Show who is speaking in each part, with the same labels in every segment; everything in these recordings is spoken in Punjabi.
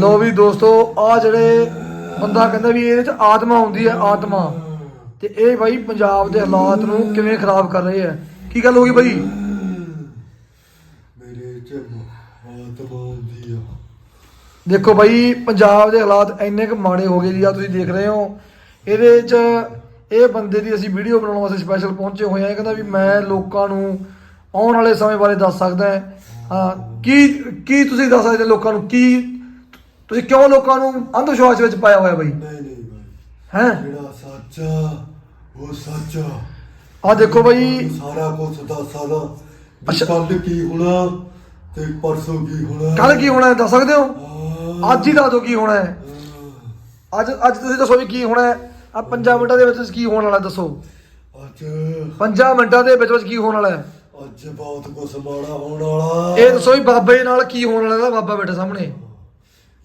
Speaker 1: ਲੋ ਵੀ ਦੋਸਤੋ ਆ ਜਿਹੜੇ ਬੰਦਾ ਕਹਿੰਦਾ ਵੀ ਇਹਦੇ ਚ ਆਤਮਾ ਹੁੰਦੀ ਹੈ ਆਤਮਾ। ਤੇ ਇਹ ਬਾਈ ਪੰਜਾਬ ਦੇ ਹਾਲਾਤ ਨੂੰ ਕਿਵੇਂ ਖਰਾਬ ਕਰ ਰਹੇ ਆ ਕੀ ਗੱਲ ਹੋ ਗਈ ਬਾਈ?
Speaker 2: ਮੇਰੇ ਚ ਆਤਮਾ ਹੁੰਦੀ ਆ।
Speaker 1: ਦੇਖੋ ਬਾਈ ਪੰਜਾਬ ਦੇ ਹਾਲਾਤ ਇੰਨੇ ਕੁ ਮਾੜੇ ਹੋ ਗਏ ਜੀ ਆ ਤੁਸੀਂ ਦੇਖ ਰਹੇ ਹੋ। ਇਹਦੇ 'ਚ ਇਹ ਬੰਦੇ ਦੀ ਅਸੀਂ ਵੀਡੀਓ ਬਣਾਉਣ ਵਾਸਤੇ ਸਪੈਸ਼ਲ ਪਹੁੰਚੇ ਹੋਏ ਆ ਇਹ ਕਹਿੰਦਾ ਵੀ ਮੈਂ ਲੋਕਾਂ ਨੂੰ ਆਉਣ ਵਾਲੇ ਸਮੇਂ ਬਾਰੇ ਦੱਸ ਸਕਦਾ ਹਾਂ। ਕੀ ਕੀ ਤੁਸੀਂ ਦੱਸ ਸਕਦੇ ਲੋਕਾਂ ਨੂੰ? ਕੀ ਤੁਸੀਂ ਕਿਉਂ ਲੋਕਾਂ ਨੂੰ ਅੰਧ ਵਿਸ਼ਵਾਸ ਵਿੱਚ ਪਾਇਆ ਹੋਇਆ ਬਾਈ?
Speaker 2: ਨਹੀਂ ਨਹੀਂ ਬਾਈ।
Speaker 1: ਹੈ?
Speaker 2: ਜਿਹੜਾ ਸੱਚਾ ਉਹ ਸੱਚਾ
Speaker 1: ਆ। ਦੇਖੋ ਬਾਈ।
Speaker 2: ਸਾਰਾ ਕੁਝ ਦੱਸ ਸਕਦਾ
Speaker 1: ਅੱਛਾ।
Speaker 2: ਕੱਲ ਕੀ ਹੋਣਾ ਤੇ ਪਰਸੋਂ ਕੀ ਹੋਣਾ?
Speaker 1: ਕੱਲ ਕੀ ਹੋਣਾ ਹੈ ਦੱਸ ਸਕਦੇ ਹੋ?
Speaker 2: ਹਾਂ।
Speaker 1: ਅੱਜ ਹੀ ਦੱਸ ਦਿਓ ਕੀ ਹੋਣਾ ਹੈ। ਅੱਜ ਅੱਜ ਤੁਸੀਂ ਦੱਸੋ ਵੀ ਕੀ ਹੋਣਾ ਹੈ। ਆ 5 ਮਿੰਟਾਂ ਦੇ ਵਿੱਚ ਕੀ ਹੋਣ ਵਾਲਾ ਦੱਸੋ।
Speaker 2: ਅੱਜ।
Speaker 1: 5 ਮਿੰਟਾਂ ਦੇ ਵਿੱਚ ਵਿੱਚ ਕੀ ਹੋਣ ਵਾਲਾ ਹੈ?
Speaker 2: ਅੱਜ ਬਹੁਤ ਕੁਝ ਮਾੜਾ ਹੋਣ ਵਾਲਾ।
Speaker 1: ਇਹ ਦੱਸੋ ਵੀ ਬਾਬੇ ਨਾਲ ਕੀ ਹੋਣ ਵਾਲਾ ਇਹਦਾ ਬਾਬਾ ਬੈਠਾ ਸਾਹਮਣੇ।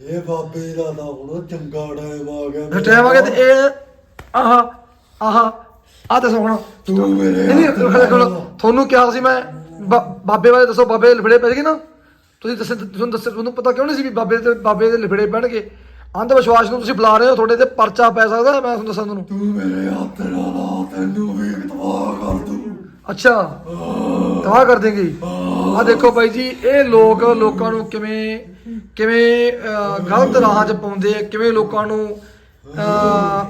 Speaker 2: ਇਹ ਬਾਬੇ ਦਾ ਤਾਂ ਹੁਣ ਚੰਗਾ ਟਾਈਮ ਆ ਗਿਆ
Speaker 1: ਫਿਰ ਟਾਈਮ ਆ ਗਿਆ ਤੇ ਇਹ ਆਹ ਆਹ ਆ ਦੱਸੋ ਹੁਣ।
Speaker 2: ਤੂੰ ਮੇਰੇ
Speaker 1: ਨਹੀਂ
Speaker 2: ਹੱਥ ਨਾਲ-
Speaker 1: ਤੁਹਾਨੂੰ ਕਿਹਾ ਸੀ ਮੈਂ ਬਾ- ਬਾਬੇ ਬਾਰੇ ਦੱਸੋ ਬਾਬੇ ਲਿਫੜੇ ਪੈ ਗਏ ਨਾ? ਤੁਸੀਂ ਦੱਸ ਤੁਹਾਨੂੰ ਦੱਸ ਤੁਹਾਨੂੰ ਪਤਾ ਕਿਉਂ ਨਹੀਂ ਸੀ ਵੀ ਬਾਬੇ ਦੇ ਬਾਬੇ ਦੇ ਲਿਫੜੇ ਪੈਣਗੇ? ਅੰਧ ਵਿਸ਼ਵਾਸ ਨੂੰ ਤੁਸੀਂ ਬੁਲਾ ਰਹੇ ਹੋ ਤੁਹਾਡੇ ਤੇ ਪਰਚਾ ਪੈ ਸਕਦਾ ਮੈਂ ਤੁਹਾਨੂੰ ਦੱਸਾਂ ਤੁਹਾਨੂੰ।
Speaker 2: ਤੂੰ ਮੇਰੇ ਹੱਥ ਨਾਲ ਆ ਤੈਨੂੰ ਵੀ ਤਬਾਹ ਕਰ ਦੂੰ।
Speaker 1: ਅੱਛਾ ਤਬਾਹ ਕਰ ਦੇਂਗੇ। ਆ ਦੇਖੋ ਬਾਈ ਜੀ ਇਹ ਲੋਕ ਲੋਕਾਂ ਨੂੰ ਕਿਵੇਂ ਕਿਵੇਂ ਅਹ, ਗਲਤ ਰਾਹਾਂ 'ਚ ਪਾਉਂਦੇ ਆ ਕਿਵੇਂ ਲੋਕਾਂ ਨੂੰ ਅਹ,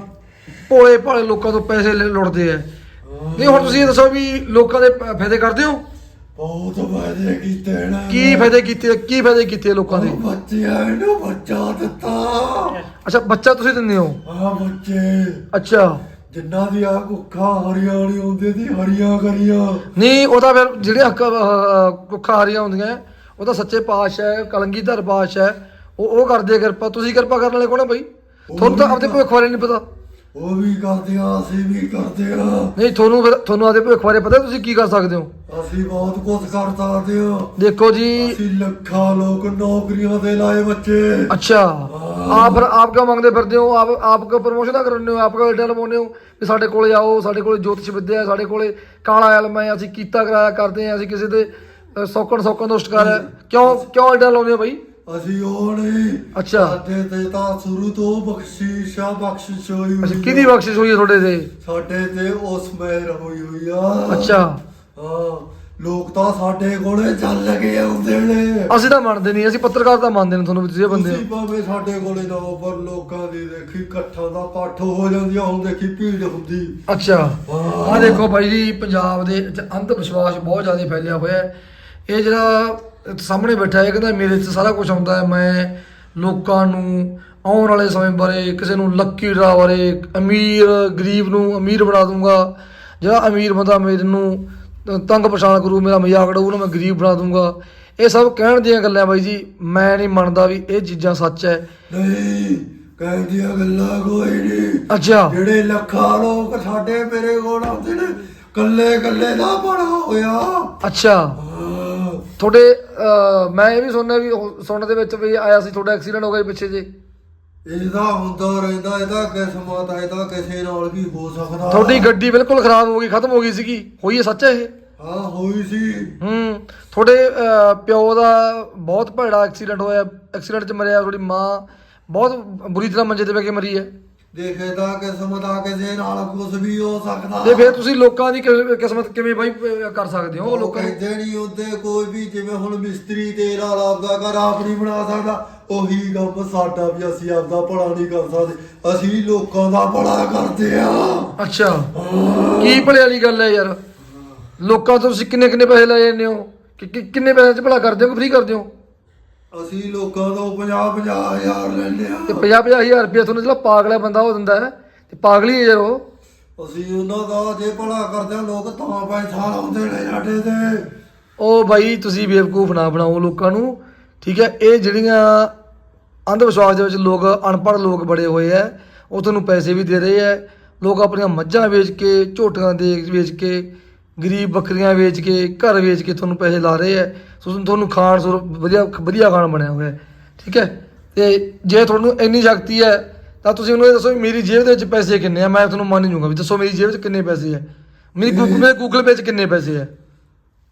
Speaker 1: ਭੋਲੇ ਭਾਲੇ ਲੋਕਾਂ ਤੋਂ ਪੈਸੇ ਲੈ- ਲੁੱਟਦੇ ਆ। ਨਹੀਂ ਹੁਣ ਤੁਸੀਂ ਇਹ ਦੱਸੋ ਵੀ ਲੋਕਾਂ ਦੇ ਪ- ਫਾਇਦੇ ਕਰਦੇ ਹੋ?
Speaker 2: ਬਹੁਤ ਵਾਅਦੇ ਕੀਤੇ ਨੇ।
Speaker 1: ਕੀ ਫਾਇਦੇ ਕੀਤੇ? ਕੀ ਫਾਇਦੇ ਕੀਤੇ ਲੋਕਾਂ ਦੇ?
Speaker 2: ਬੱਚਿਆਂ ਨੂੰ ਬੱਚਾ ਦਿੱਤਾ।
Speaker 1: ਅੱਛਾ ਬੱਚਾ ਤੁਸੀਂ ਦਿੰਦੇ ਹੋ?
Speaker 2: ਆ ਬੱਚੇ।
Speaker 1: ਅੱਛਾ।
Speaker 2: ਜਿੰਨਾ ਦੀ ਆ ਕੁੱਖਾਂ ਹਰੀਆਂ ਵਾਲੀ ਹੁੰਦੀ ਦੀ ਹਰੀਆਂ ਕਰੀਆਂ।
Speaker 1: ਨਹੀਂ ਉਹਦਾ ਫਿਰ ਜਿਹੜੇ ਹੱਕ ਅਹ, ਕੁੱਖਾਂ ਹਾਰੀਆਂ ਹੁੰਦੀਆਂ ਉਹ ਤਾਂ ਸੱਚੇ ਪਾਤਸ਼ਾਹ ਹੈ ਕਲੰਗੀਧਰ ਪਾਤਸ਼ਾਹ ਹੈ ਉਹ ਉਹ ਕਰਦੇ ਆ ਕਿਰਪਾ। ਤੁਸੀਂ ਕਿਰਪਾ ਕਰਨ ਵਾਲੇ ਕੋਣ ਆ ਬਾਈ? ਤੁਹਾਨੂੰ ਤਾਂ ਆਪਦੇ ਭਵਿੱਖ ਬਾਰੇ ਨਹੀਂ ਪਤਾ।
Speaker 2: ਉਹ ਵੀ ਕਰਦੇ ਆ ਅਸੀਂ ਵੀ ਕਰਦੇ ਆ।
Speaker 1: ਨਹੀਂ ਤੁਹਾਨੂੰ ਫਿਰ ਤੁਹਾਨੂੰ ਆਪਦੇ ਭਵਿੱਖ ਬਾਰੇ ਪਤਾ ਤੁਸੀਂ ਕੀ ਕਰ ਸਕਦੇ ਹੋ?
Speaker 2: ਅਸੀਂ ਬਹੁਤ ਕੁਝ ਕਰ ਸਕਦੇ ਆ
Speaker 1: ਦੇਖੋ ਜੀ।
Speaker 2: ਅਸੀਂ ਲੱਖਾਂ ਲੋਕ ਨੌਕਰੀਆਂ ਦੇ ਲਾਏ ਬੱਚੇ।
Speaker 1: ਅੱਛਾ। ਆਪ ਫਿਰ ਆਪ ਕਿਉਂ ਮੰਗਦੇ ਫਿਰਦੇ ਹੋ? ਆਪ ਆਪ ਕੋ ਪ੍ਰਮੋਸ਼ਨ ਕਰਨੇ ਹੋ? ਆਪ ਕੋ ਐਡਾ ਲਵਾਉਂਦੇ ਹੋ? ਵੀ ਸਾਡੇ ਕੋਲੇ ਆਓ ਸਾਡੇ ਕੋਲੇ ਜੋਤਿਸ਼ ਵਿਦਿਆ ਸਾਡੇ ਕੋਲੇ ਕਾਲਾ ਇਲਮ ਹੈ ਅਸੀਂ ਕੀਤਾ ਕਰਾਇਆ ਕਰਦੇ ਹਾਂ ਅਸੀਂ ਕਿਸੇ ਦੇ ਸੌਕਣ ਸੌਕਣ ਤੋਂ ਸ਼ਿਕਾਰ ਹੈ। ਕਿਉਂ ਕਿਉਂ ਐਡਾ ਲਾਉਂਦੇ ਹੋ ਬਾਈ?
Speaker 2: ਅਸੀਂ ਉਹ ਨਹੀਂ।
Speaker 1: ਅੱਛਾ।
Speaker 2: ਸਾਡੇ ਤੇ ਤਾਂ ਸ਼ੁਰੂ ਤੋਂ ਬਖਸ਼ੀਸ਼ਾ ਬਖਸ਼ਿਸ਼ ਹੋਈ ਹੋਈ
Speaker 1: ਅੱਛਾ
Speaker 2: ਆ।
Speaker 1: ਕਿਹਦੀ ਬਖਸ਼ਿਸ਼ ਹੋਈ ਹੈ ਤੁਹਾਡੇ ਤੇ?
Speaker 2: ਸਾਡੇ ਤੇ ਉਸ ਮਹਿਰ ਹੋਈ ਹੋਈ ਆ।
Speaker 1: ਅੱਛਾ।
Speaker 2: ਹਾਂ। ਲੋਕ ਤਾਂ ਸਾਡੇ ਕੋਲੇ ਚੱਲ ਕੇ ਆਉਂਦੇ ਨੇ।
Speaker 1: ਅਸੀਂ ਤਾਂ ਮੰਨਦੇ ਨਹੀਂ ਅਸੀਂ ਪੱਤਰਕਾਰ ਤਾਂ ਮੰਨਦੇ ਨੇ ਤੁਹਾਨੂੰ ਵੀ ਤੁਸੀਂ ਬੰਦੇ ਹੋ।
Speaker 2: ਤੁਸੀਂ ਭਾਵੇਂ ਸਾਡੇ ਕੋਲੇ ਹੋ, ਪਰ ਲੋਕਾਂ ਦੀ ਦੇਖੀ ਇਕੱਠਾਂ ਦਾ ਪੱਠ ਹੋ ਜਾਂਦੀ ਆ ਹੁਣ ਦੇਖੀ ਭੀੜ ਹੁੰਦੀ।
Speaker 1: ਅੱਛਾ।
Speaker 2: ਹਾਂ।
Speaker 1: ਆ ਦੇਖੋ ਬਾਈ ਜੀ ਪੰਜਾਬ ਦੇ ਵਿੱਚ ਅੰਧ ਵਿਸ਼ਵਾਸ ਬਹੁਤ ਜ਼ਿਆਦਾ ਫੈਲਿਆ ਹੋਇਆ ਹੈ। ਇਹ ਜਿਹੜਾ ਸਾਹਮਣੇ ਬੈਠਾ ਹੈ ਕਹਿੰਦਾ ਮੇਰੇ 'ਚ ਸਾਰਾ ਕੁਝ ਆਉਂਦਾ ਹੈ। ਮੈਂ ਲੋਕਾਂ ਨੂੰ ਆਉਣ ਵਾਲੇ ਸਮੇਂ ਬਾਰੇ ਕਿਸੇ ਨੂੰ ਲੱਕੀ ਡਰਾ ਬਾਰੇ ਅਮੀਰ ਗਰੀਬ ਨੂੰ ਅਮੀਰ ਬਣਾ ਦੂੰਗਾ ਜਿਹੜਾ ਅਮੀਰ ਬੰਦਾ ਮੇਰੇ ਨੂੰ ਤ- ਤੰਗ ਪਰੇਸ਼ਾਨ ਕਰੂ ਮੇਰਾ ਮਜ਼ਾਕ ਉਡਾਊ ਉਹਨੂੰ ਮੈਂ ਗਰੀਬ ਬਣਾ ਦੂੰਗਾ ਇਹ ਸਭ ਕਹਿਣ ਦੀਆਂ ਗੱਲਾਂ ਬਾਈ ਜੀ ਮੈਂ ਨਹੀਂ ਮੰਨਦਾ ਵੀ ਇਹ ਚੀਜ਼ਾਂ ਸੱਚ ਹੈ
Speaker 2: ਨਹੀਂ ਕਹਿੰਦੀਆਂ ਗੱਲਾਂ ਕੋਈ ਨਹੀਂ।
Speaker 1: ਅੱਛਾ।
Speaker 2: ਜਿਹੜੇ ਲੱਖਾਂ ਲੋਕ ਸਾਡੇ ਮੇਰੇ ਕੋਲ ਆਉਂਦੇ ਨੇ ਕੱਲੇ ਕੱਲੇ ਦਾ ਬੜਾ ਹੋਇਆ।
Speaker 1: ਅੱਛਾ। ਤੁਹਾਡੇ ਮੈਂ ਇਹ ਵੀ ਸੁਣਿਆ ਵੀ ਸੁਣਨ ਦੇ ਵਿੱਚ ਵੀ ਆਇਆ ਸੀ ਤੁਹਾਡਾ ਐਕਸੀਡੈਂਟ ਹੋ ਗਿਆ ਪਿੱਛੇ ਜੇ।
Speaker 2: ਇਹਦਾ ਹੁੰਦਾ ਰਹਿੰਦਾ ਇਹਦਾ ਕਿਸਮਤ ਆ ਇਹਦਾ ਕਿਸੇ ਨਾਲ ਵੀ ਹੋ ਸਕਦਾ?
Speaker 1: ਤੁਹਾਡੀ ਗੱਡੀ ਬਿਲਕੁਲ ਖਰਾਬ ਹੋ ਗਈ ਖਤਮ ਹੋ ਗਈ ਸੀਗੀ। ਹੋਈ ਇਹ ਸੱਚ ਹੈ ਇਹ?
Speaker 2: ਹਾਂ ਹੋਈ ਸੀ।
Speaker 1: ਹੂੰ ਤੁਹਾਡੇ ਅਹ, ਪਿਓ ਦਾ ਬਹੁਤ ਭੈੜਾ ਐਕਸੀਡੈਂਟ ਹੋਇਆ। ਐਕਸੀਡੈਂਟ 'ਚ ਮਰਿਆ ਤੁਹਾਡੀ ਮਾਂ ਬਹੁਤ ਬੁਰੀ ਤਰ੍ਹਾਂ ਮੰਜੇ ਤੇ ਪੈ ਕੇ ਮਰੀ ਹੈ।
Speaker 2: ਦੇਖੇਦਾ ਕਿਸਮਤ ਆ ਕਿਸੇ ਨਾਲ ਕੁਝ ਵੀ ਹੋ ਸਕਦਾ।
Speaker 1: ਤੇ ਫਿਰ ਤੁਸੀਂ ਲੋਕਾਂ ਦੀ ਕਿਸਮਤ ਕਿਵੇਂ ਬਾਈ ਅਹ, ਕਰ ਸਕਦੇ ਹੋ?
Speaker 2: ਉਹ
Speaker 1: ਲੋਕਾਂ ਨੂੰ
Speaker 2: ਕਹਿੰਦੇ ਨਹੀਂ ਉਹਦੇ ਕੋਈ ਵੀ ਜਿਵੇਂ ਹੁਣ ਮਿਸਤਰੀ ਤੇਰਾ ਆਪਦਾ ਘਰ ਆਪ ਨਹੀਂ ਬਣਾ ਸਕਦਾ ਉਹੀ ਕੰਮ ਸਾਡਾ ਵੀ ਅਸੀਂ ਆਪਦਾ ਭਲਾ ਨਹੀਂ ਕਰ ਸਕਦੇ। ਅਸੀਂ ਲੋਕਾਂ ਦਾ ਭਲਾ ਕਰਦੇ ਆ।
Speaker 1: ਅੱਛਾ। ਕੀ ਭਲੇ ਵਾਲੀ ਗੱਲ ਹੈ ਯਾਰ? ਲੋਕਾਂ ਤੋਂ ਤੁਸੀਂ ਕਿੰਨੇ ਕਿੰਨੇ ਪੈਸੇ ਲੈ ਜਾਂਦੇ ਹੋ? ਕਿ ਕਿ- ਕਿੰਨੇ ਪੈਸੇ 'ਚ ਭਲਾ ਕਰਦੇ ਹੋ ਕਿ ਫ੍ਰੀ ਕਰਦੇ ਹੋ?
Speaker 2: ਅਸੀਂ ਲੋਕਾਂ ਤੋਂ 50 50 ਹਜ਼ਾਰ ਲੈਂਦੇ ਆ
Speaker 1: ਤੇ 50 50 ਹਜ਼ਾਰ ਰੁਪਏ ਤੁਹਾਨੂੰ ਜਿਹੜਾ ਪਾਗਲਾ ਬੰਦਾ ਉਹ ਦਿੰਦਾ ਹੈ ਤੇ ਪਾਗਲੀ ਹੈ ਯਾਰ ਉਹ।
Speaker 2: ਅਸੀਂ ਉਹਨਾਂ ਦਾ ਜੇ ਭਲਾ ਕਰਦੇ ਆ ਲੋਕ ਤਾਂ ਪੈਸਾ ਲਾਉਂਦੇ ਨੇ ਸਾਡੇ ਤੇ।
Speaker 1: ਉਹ ਬਾਈ ਤੁਸੀਂ ਬੇਵਕੂਫ ਨਾ ਬਣਾਓ ਲੋਕਾਂ ਨੂੰ ਠੀਕ ਹੈ? ਇਹ ਜਿਹੜੀਆਂ ਅੰਧ ਵਿਸ਼ਵਾਸ ਦੇ ਵਿੱਚ ਲੋਕ ਅਨਪੜ੍ਹ ਲੋਕ ਬੜੇ ਹੋਏ ਆ ਉਹ ਤੁਹਾਨੂੰ ਪੈਸੇ ਵੀ ਦੇ ਰਹੇ ਆ ਲੋਕ ਆਪਣੀਆਂ ਮੱਝਾਂ ਵੇਚ ਕੇ ਝੋਟੀਆਂ ਦੇ ਵੇਚ ਕੇ ਗਰੀਬ ਬੱਕਰੀਆਂ ਵੇਚ ਕੇ ਘਰ ਵੇਚ ਕੇ ਤੁਹਾਨੂੰ ਪੈਸੇ ਲਾ ਰਹੇ ਆ ਸੋ ਤੁਹਾਨੂੰ ਖਾਣ ਸੁਰ ਵਧੀਆ ਵਧੀਆ ਖਾਣ ਬਣਿਆ ਹੋਇਆ ਠੀਕ ਹੈ? ਤੇ ਜੇ ਤੁਹਾਨੂੰ ਇੰਨੀ ਸ਼ਕਤੀ ਹੈ ਤਾਂ ਤੁਸੀਂ ਉਹਨੂੰ ਇਹ ਦੱਸੋ ਵੀ ਮੇਰੀ ਜੇਬ ਦੇ ਵਿੱਚ ਪੈਸੇ ਕਿੰਨੇ ਆ? ਮੈਂ ਤੁਹਾਨੂੰ ਮੰਨ ਜੂਗਾ ਵੀ ਦੱਸੋ ਮੇਰੀ ਜੇਬ 'ਚ ਕਿੰਨੇ ਪੈਸੇ ਆ ਮੇਰੀ ਗੂਗਲ ਮੇਰੇ ਗੂਗਲ ਪੇ 'ਚ ਕਿੰਨੇ ਪੈਸੇ ਆ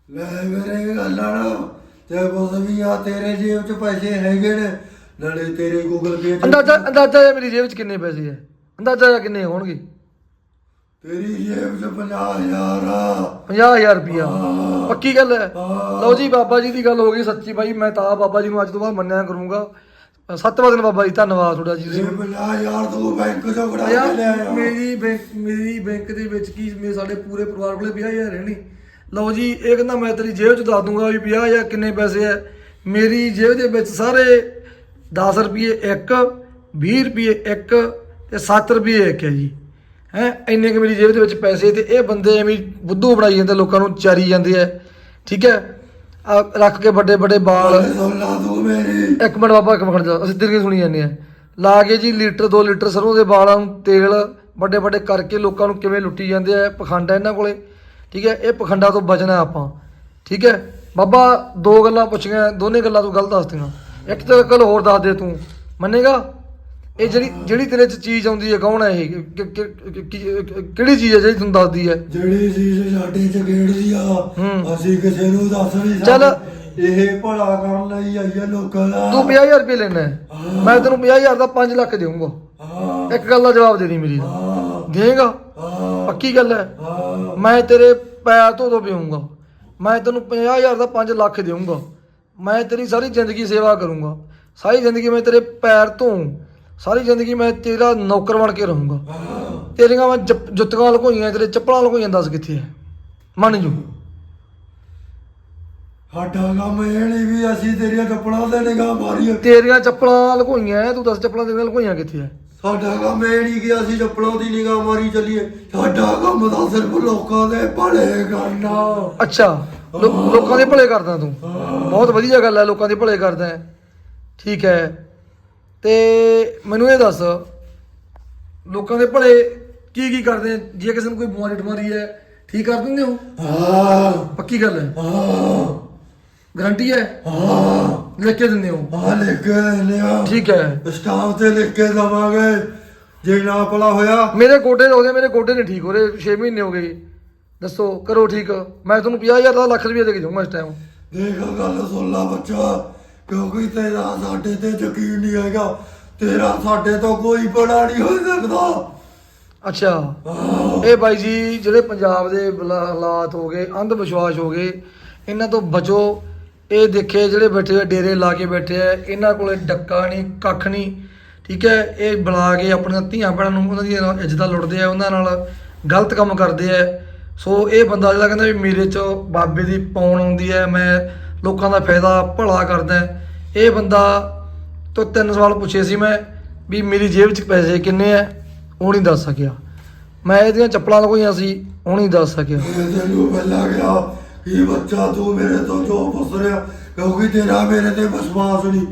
Speaker 2: ਲੈ ਮੇਰੇ ਗੱਲਾਂ ਤੇ ਬਸ ਵੀ ਆ ਤੇਰੇ ਜੇਬ 'ਚ ਪੈਸੇ ਹੈਗੇ ਨੇ ਨਾਲੇ ਤੇਰੇ ਗੂਗਲ ਪੇ
Speaker 1: ਅੰਦਾਜ਼ਾ ਅੰਦਾਜ਼ਾ ਮੇਰੀ ਜੇਬ 'ਚ ਕਿੰਨੇ ਪੈਸੇ ਹੈ? ਅੰਦਾਜ਼ਾ ਕਿੰਨੇ ਹੋਣਗੇ?
Speaker 2: ਤੇਰੀ ਜੇਬ 'ਚ 50000 ਆ।
Speaker 1: 50000 ਰੁਪਿਆ
Speaker 2: ਹਾਂ।
Speaker 1: ਪੱਕੀ ਗੱਲ ਹੈ।
Speaker 2: ਹਾਂ।
Speaker 1: ਲਓ ਜੀ ਬਾਬਾ ਜੀ ਦੀ ਗੱਲ ਹੋ ਗਈ ਸੱਚੀ ਬਾਈ ਮੈਂ ਤਾਂ ਬਾਬਾ ਜੀ ਨੂੰ ਅੱਜ ਤੋਂ ਬਾਅਦ ਮੰਨਿਆ ਕਰੂੰਗਾ। ਸੱਤਵਾਂ ਦਿਨ ਬਾਬਾ ਜੀ ਧੰਨਵਾਦ ਤੁਹਾਡਾ ਜੀ। ਤੁਸੀਂ
Speaker 2: 50000 ਤੂੰ ਬੈਂਕ 'ਚੋਂ ਕਢਾ ਕੇ ਲੈ
Speaker 1: ਯਾਰ
Speaker 2: ਆਇਆ
Speaker 1: ਮੇਰੀ ਬੈਂਕ ਮੇਰੀ ਬੈਂਕ ਦੇ ਵਿੱਚ ਕੀ ਮੇਰੇ ਸਾਡੇ ਪੂਰੇ ਪਰਿਵਾਰ ਕੋਲੇ 50000 ਹੈ ਨਹੀਂ। ਲਓ ਜੀ ਇਹ ਕਹਿੰਦਾ ਮੈਂ ਤੇਰੀ ਜੇਬ 'ਚ ਦੱਸ ਦੂੰਗਾ ਵੀ 50000 ਕਿੰਨੇ ਪੈਸੇ ਹੈ। ਮੇਰੀ ਜੇਬ ਦੇ ਵਿੱਚ ਸਾਰੇ 10 ਰੁਪਏ ਇੱਕ 20 ਰੁਪਏ ਇੱਕ ਤੇ 7 ਰੁਪਏ ਇੱਕ ਹੈ ਜੀ। ਹੈ? ਇੰਨੇ ਕੁ ਮੇਰੀ ਜੇਬ ਦੇ ਵਿੱਚ ਪੈਸੇ ਤੇ ਇਹ ਬੰਦੇ ਐਵੇਂ ਬੁੱਧੂ ਬਣਾਈ ਜਾਂਦੇ ਲੋਕਾਂ ਨੂੰ ਚਾਰੀ ਜਾਂਦੇ ਆ ਠੀਕ ਹੈ ਆ ਰੱਖ ਕੇ ਵੱਡੇ ਵੱਡੇ ਬਾਲ।
Speaker 2: ਲਾ ਮੇਰੀ।
Speaker 1: ਇੱਕ ਮਿੰਟ ਬਾਬਾ ਇੱਕ ਮਿੰਟ ਜਾ। ਅਸੀਂ ਤੇਰੀ ਸੁਣੀ ਜਾਂਦੇ ਆ। ਲਾ ਕੇ ਜੀ ਲੀਟਰ 2 ਲੀਟਰ ਸਰੋਂ ਦੇ ਵਾਲਾਂ ਨੂੰ ਤੇਲ ਵੱਡੇ ਵੱਡੇ ਕਰਕੇ ਲੋਕਾਂ ਨੂੰ ਕਿਵੇਂ ਲੁੱਟੀ ਜਾਂਦੇ ਆ ਪਖੰਡ ਇਹਨਾਂ ਕੋਲੇ। ਠੀਕ ਹੈ ਇਹ ਪਖੰਡਾਂ ਤੋਂ ਬਚਣਾ ਆਪਾਂ। ਠੀਕ ਹੈ ਬਾਬਾ ਦੋ ਗੱਲਾਂ ਪੁੱਛੀਆਂ ਦੋਨੇ ਗੱਲਾਂ ਤੂੰ ਗਲਤ ਦੱਸਦੀਆਂ ਇੱਕ ਤਾਂ ਗੱਲ ਹੋਰ ਦੱਸ ਦੇ ਤੂੰ। ਮੰਨੇਗਾ? ਇਹ ਜਿਹੜੀ ਜਿਹੜੀ ਤੇਰੇ ਚ ਚੀਜ਼ ਆਉਂਦੀ ਹੈ ਕੌਣ ਹੈ ਇਹ? ਕਿ- ਕਿ- ਕਿ- ਕਿ- ਕਿਹੜੀ ਚੀਜ਼ ਹੈ ਜਿਹੜੀ ਤੈਨੂੰ ਦੱਸਦੀ ਹੈ?
Speaker 2: ਜਿਹੜੀ ਚੀਜ਼ ਸਾਡੇ ਚ ਗੇੜਦੀ ਆ
Speaker 1: ਹੂੰ।
Speaker 2: ਅਸੀਂ ਕਿਸੇ ਨੂੰ ਦੱਸ ਨਹੀਂ
Speaker 1: ਚੱਲ।
Speaker 2: ਸਕਦੇ ਇਹ ਭਲਾ ਕਰਨ ਲਈ ਆਈ ਆ ਲੋਕਾਂ ਦਾ।
Speaker 1: ਤੂੰ 50000 ਰੁਪਏ ਲੈਣਾ ਹੈ। ਮੈਂ ਤੈਨੂੰ 50000 ਦਾ 5 ਲੱਖ ਦੇਵਾਂਗਾ
Speaker 2: ਹਾਂ।
Speaker 1: ਇੱਕ ਗੱਲ ਦਾ ਜਵਾਬ ਦੇ ਦੀ ਮੇਰੀ
Speaker 2: ਹਾਂ।
Speaker 1: ਦੇਗਾ?
Speaker 2: ਹਾਂ।
Speaker 1: ਪੱਕੀ ਗੱਲ ਹੈ।
Speaker 2: ਹਾਂ।
Speaker 1: ਮੈਂ ਤੇਰੇ ਪੈਰ ਤੋਂ ਤੋਂ ਪੀਊਂਗਾ। ਮੈਂ ਤੈਨੂੰ 50000 ਦਾ 5 ਲੱਖ ਦੇਵਾਂਗਾ ਮੈਂ ਤੇਰੀ ਸਾਰੀ ਜ਼ਿੰਦਗੀ ਸੇਵਾ ਕਰੂੰਗਾ। ਸਾਰੀ ਜ਼ਿੰਦਗੀ ਮੈਂ ਤੇਰੇ ਪੈਰ ਤੋਂ ਸਾਰੀ ਜ਼ਿੰਦਗੀ ਮੈਂ ਤੇਰਾ ਨੌਕਰ ਬਣ ਕੇ ਰਹੂੰਗਾ। ਤੇਰੀਆਂ ਮੈਂ ਜੁੱਤੀਆਂ ਲੁਕੋਈਆਂ ਤੇਰੇ ਚੱਪਲਾਂ ਲੁਕੋਈਆਂ ਦੱਸ ਕਿੱਥੇ ਹੈ ਮੰਨ ਜੂ।
Speaker 2: ਸਾਡਾ ਕੰਮ ਇਹ ਨਹੀਂ ਵੀ ਅਸੀਂ ਤੇਰੀਆਂ ਚੱਪਲਾਂ ਤੇ ਨਿਗਾਹ ਮਾਰੀਏ।
Speaker 1: ਤੇਰੀਆਂ ਚੱਪਲਾਂ ਲੁਕੋਈਆਂ ਤੂੰ ਦੱਸ ਚੱਪਲਾਂ ਤੇਰੀਆਂ ਲੁਕੋਈਆਂ ਕਿੱਥੇ ਹੈ
Speaker 2: ਸਾਡਾ ਕੰਮ ਇਹ ਨਹੀਂ ਕਿ ਅਸੀਂ ਚੱਪਲਾਂ ਦੀ ਨਿਗਾਹ ਮਾਰੀ ਚੱਲੀਏ। ਸਾਡਾ ਕੰਮ ਤਾਂ ਸਿਰਫ ਲੋਕਾਂ ਦੇ ਭਲੇ ਕਰਨਾ।
Speaker 1: ਅੱਛਾ ਲੋ- ਲੋਕਾਂ ਦੇ ਭਲੇ ਕਰਦਾ ਤੂੰ। ਬਹੁਤ ਵਧੀਆ ਗੱਲ ਹੈ ਲੋਕਾਂ ਦੇ ਭਲੇ ਕਰਦਾ ਹੈ ਠੀਕ ਹੈ ਤੇ ਮੈਨੂੰ ਇਹ ਦੱਸ ਲੋਕਾਂ ਦੇ ਭਲੇ ਕੀ ਕੀ ਕਰਦੇ ਜੇ ਕਿਸੇ ਨੂੰ ਕੋਈ ਬਿਮਾਰੀ ਠਮਾਰੀ ਹੈ ਠੀਕ ਕਰ ਦਿੰਦੇ ਹੋ?
Speaker 2: ਹਾਂ।
Speaker 1: ਪੱਕੀ ਗੱਲ ਹੈ?
Speaker 2: ਹਾਂ।
Speaker 1: ਗਾਰੰਟੀ ਹੈ?
Speaker 2: ਹਾਂ।
Speaker 1: ਲਿਖ ਕੇ ਦਿੰਦੇ ਹੋ?
Speaker 2: ਆ ਲਿਖ ਕੇ ਲਿਆ
Speaker 1: ਠੀਕ ਹੈ।
Speaker 2: ਸਟਾਫ ਤੇ ਲਿਖ ਕੇ ਦਵਾਂਗੇ। ਜੇ ਨਾ ਭਲਾ ਹੋਇਆ।
Speaker 1: ਮੇਰੇ ਗੋਡੇ ਹੋ ਗਏ ਮੇਰੇ ਗੋਡੇ ਨਹੀਂ ਠੀਕ ਹੋ ਰਹੇ 6 ਮਹੀਨੇ ਹੋ ਗਏ। ਦੱਸੋ ਕਰੋ ਠੀਕ। ਮੈਂ ਤੁਹਾਨੂੰ 50000 ਦਾ ਲੱਖ ਰੁਪਏ ਦੇ ਕੇ ਜਾਊਂਗਾ ਇਸ ਟਾਈਮ
Speaker 2: ਦੇਖ ਗੱਲ ਸੁਣ ਲਾ ਬੱਚਾ। ਕਿਉਂਕਿ ਤੇਰਾ ਸਾਡੇ ਤੇ ਯਕੀਨ ਨਹੀਂ ਹੈਗਾ। ਤੇਰਾ ਸਾਡੇ ਤੋਂ ਕੋਈ ਬੜਾ ਨਹੀਂ ਹੋ ਸਕਦਾ।
Speaker 1: ਅੱਛਾ। ਇਹ ਬਾਈ ਜੀ ਜਿਹੜੇ ਪੰਜਾਬ ਦੇ ਬਲਾ- ਹਾਲਾਤ ਹੋ ਗਏ ਅੰਧ ਵਿਸ਼ਵਾਸ ਹੋ ਗਏ ਇਹਨਾਂ ਤੋਂ ਬਚੋ। ਇਹ ਦੇਖੇ ਜਿਹੜੇ ਬੈਠੇ ਆ ਡੇਰੇ ਲਾ ਕੇ ਬੈਠੇ ਆ ਇਹਨਾਂ ਕੋਲੇ ਡੱਕਾ ਨਹੀਂ ਕੱਖ ਨਹੀਂ। ਠੀਕ ਹੈ ਇਹ ਬੁਲਾ ਕੇ ਆਪਣੀਆਂ ਧੀਆਂ ਭੈਣਾਂ ਨੂੰ ਉਹਨਾਂ ਦੀਆਂ ਇੱਜ਼ਤਾਂ ਲੁੱਟਦੇ ਆ ਉਹਨਾਂ ਨਾਲ ਗਲਤ ਕੰਮ ਕਰਦੇ ਆ। ਸੋ ਇਹ ਬੰਦਾ ਜਿਹੜਾ ਕਹਿੰਦਾ ਵੀ ਮੇਰੇ ਚ ਬਾਬੇ ਦੀ ਪੌਣ ਆਉਂਦੀ ਹੈ ਮੈਂ ਲੋਕਾਂ ਦਾ ਫਾਇਦਾ ਭਲਾ ਕਰਦਾ ਇਹ ਬੰਦਾ ਤੋਂ ਤਿੰਨ ਸਵਾਲ ਪੁੱਛੇ ਸੀ ਮੈਂ ਵੀ ਮੇਰੀ ਜੇਬ 'ਚ ਪੈਸੇ ਕਿੰਨੇ ਆ ਉਹ ਨਹੀਂ ਦੱਸ ਸਕਿਆ। ਮੈਂ ਇਹਦੀਆਂ ਚੱਪਲਾਂ ਲਗੋਈਆਂ ਸੀ ਉਹ ਨਹੀਂ ਦੱਸ ਸਕਿਆ।
Speaker 2: ਇਹ ਗਿਆ ਬੱਚਾ ਤੂੰ ਮੇਰੇ ਤੋਂ ਜੋ ਪੁੱਛ ਰਿਹਾ ਕਿਉਂਕਿ ਤੇਰਾ ਮੇਰੇ ਤੇ ਵਿਸ਼ਵਾਸ ਨਹੀਂ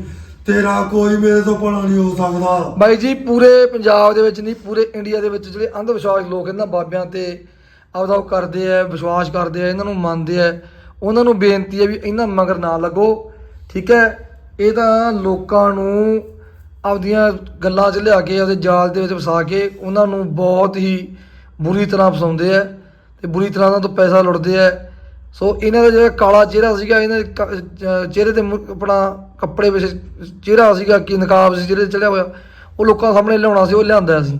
Speaker 2: ਤੇਰਾ ਕੋਈ ਮੇਰੇ ਤੋਂ ਭਲਾ ਨਹੀਂ ਹੋ ਸਕਦਾ।
Speaker 1: ਬਾਈ ਜੀ ਪੂਰੇ ਪੰਜਾਬ ਦੇ ਵਿੱਚ ਨਹੀਂ ਪੂਰੇ ਇੰਡੀਆ ਦੇ ਵਿੱਚ ਜਿਹੜੇ ਅੰਧ ਵਿਸ਼ਵਾਸ ਲੋਕ ਇਹਨਾਂ ਬਾਬਿਆਂ ਤੇ ਆਪਦਾ ਉਹ ਕਰਦੇ ਆ ਵਿਸ਼ਵਾਸ ਕਰਦੇ ਆ ਇਹਨਾਂ ਨੂੰ ਮੰਨਦੇ ਆ। ਉਹਨਾਂ ਨੂੰ ਬੇਨਤੀ ਹੈ ਵੀ ਇਹਨਾਂ ਮਗਰ ਨਾ ਲੱਗੋ ਠੀਕ ਹੈ? ਇਹ ਤਾਂ ਲੋਕਾਂ ਨੂੰ ਆਪਦੀਆਂ ਗੱਲਾਂ 'ਚ ਲਿਆ ਕੇ ਉਹਦੇ ਜਾਲ ਦੇ ਵਿੱਚ ਫਸਾ ਕੇ ਉਹਨਾਂ ਨੂੰ ਬਹੁਤ ਹੀ ਬੁਰੀ ਤਰ੍ਹਾਂ ਫਸਾਉਂਦੇ ਆ ਤੇ ਬੁਰੀ ਤਰ੍ਹਾਂ ਉਹਨਾਂ ਤੋਂ ਪੈਸਾ ਲੁੱਟਦੇ ਆ ਸੋ ਇਹਨਾਂ ਦਾ ਜਿਹੜਾ ਕਾਲਾ ਚਿਹਰਾ ਸੀਗਾ ਇਹਨਾਂ ਦੇ ਚਿਹਰੇ ਤੇ ਆਪਣਾ ਕੱਪੜੇ ਵਿੱਚ ਚਿਹਰਾ ਸੀਗਾ ਕਿ ਨਕਾਬ ਸੀ ਤੇ ਚੜਿਆ ਹੋਇਆ ਉਹ ਲੋਕਾਂ ਸਾਹਮਣੇ ਲਿਆਉਣਾ ਸੀ ਉਹ ਲਿਆਂਦਾ ਸੀ।